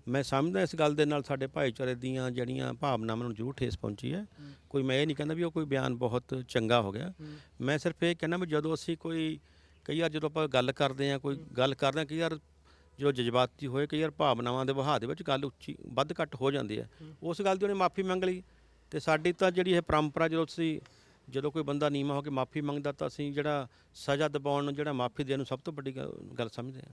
ਮੈਂ ਸਮਝਦਾ ਇਸ ਗੱਲ ਦੇ ਨਾਲ ਸਾਡੇ ਭਾਈਚਾਰੇ ਦੀਆਂ ਜਿਹੜੀਆਂ ਭਾਵਨਾਵਾਂ ਨੂੰ ਜ਼ਰੂਰ ਠੇਸ ਪਹੁੰਚੀ ਹੈ। ਕੋਈ ਮੈਂ ਇਹ ਨਹੀਂ ਕਹਿੰਦਾ ਵੀ ਉਹ ਕੋਈ ਬਿਆਨ ਬਹੁਤ ਚੰਗਾ ਹੋ ਗਿਆ। ਮੈਂ ਸਿਰਫ ਇਹ ਕਹਿੰਦਾ ਵੀ ਜਦੋਂ ਅਸੀਂ ਕੋਈ, ਕਈ ਵਾਰ ਜਦੋਂ ਆਪਾਂ ਗੱਲ ਕਰਦੇ ਆ ਕੋਈ ਗੱਲ ਕਰਦੇ ਆ ਕਈ ਵਾਰ ਜਦੋਂ ਜਜ਼ਬਾਤੀ ਹੋਏ, ਕਈ ਵਾਰ ਭਾਵਨਾਵਾਂ ਦੇ ਵਹਾਅ ਦੇ ਵਿੱਚ ਗੱਲ ਉੱਚੀ, ਵੱਧ ਘੱਟ ਹੋ ਜਾਂਦੀ ਹੈ। ਉਸ ਗੱਲ ਦੀ ਉਹਨੇ ਮਾਫੀ ਮੰਗ ਲਈ। ਤੇ ਸਾਡੀ ਤਾਂ ਜਿਹੜੀ ਇਹ ਪਰੰਪਰਾ ਜਦੋਂ ਤੁਸੀਂ ਜਦੋਂ ਕੋਈ ਬੰਦਾ ਨੀਮਾ ਹੋ ਕੇ ਮਾਫੀ ਮੰਗਦਾ ਤਾਂ ਅਸੀਂ ਜਿਹੜਾ ਸਜ਼ਾ ਦਿਵਾਉਣ ਨੂੰ, ਜਿਹੜਾ ਮਾਫੀ ਦੇਣ ਨੂੰ ਸਭ ਤੋਂ ਵੱਡੀ ਗੱਲ ਗੱਲ ਸਮਝਦੇ ਹਾਂ।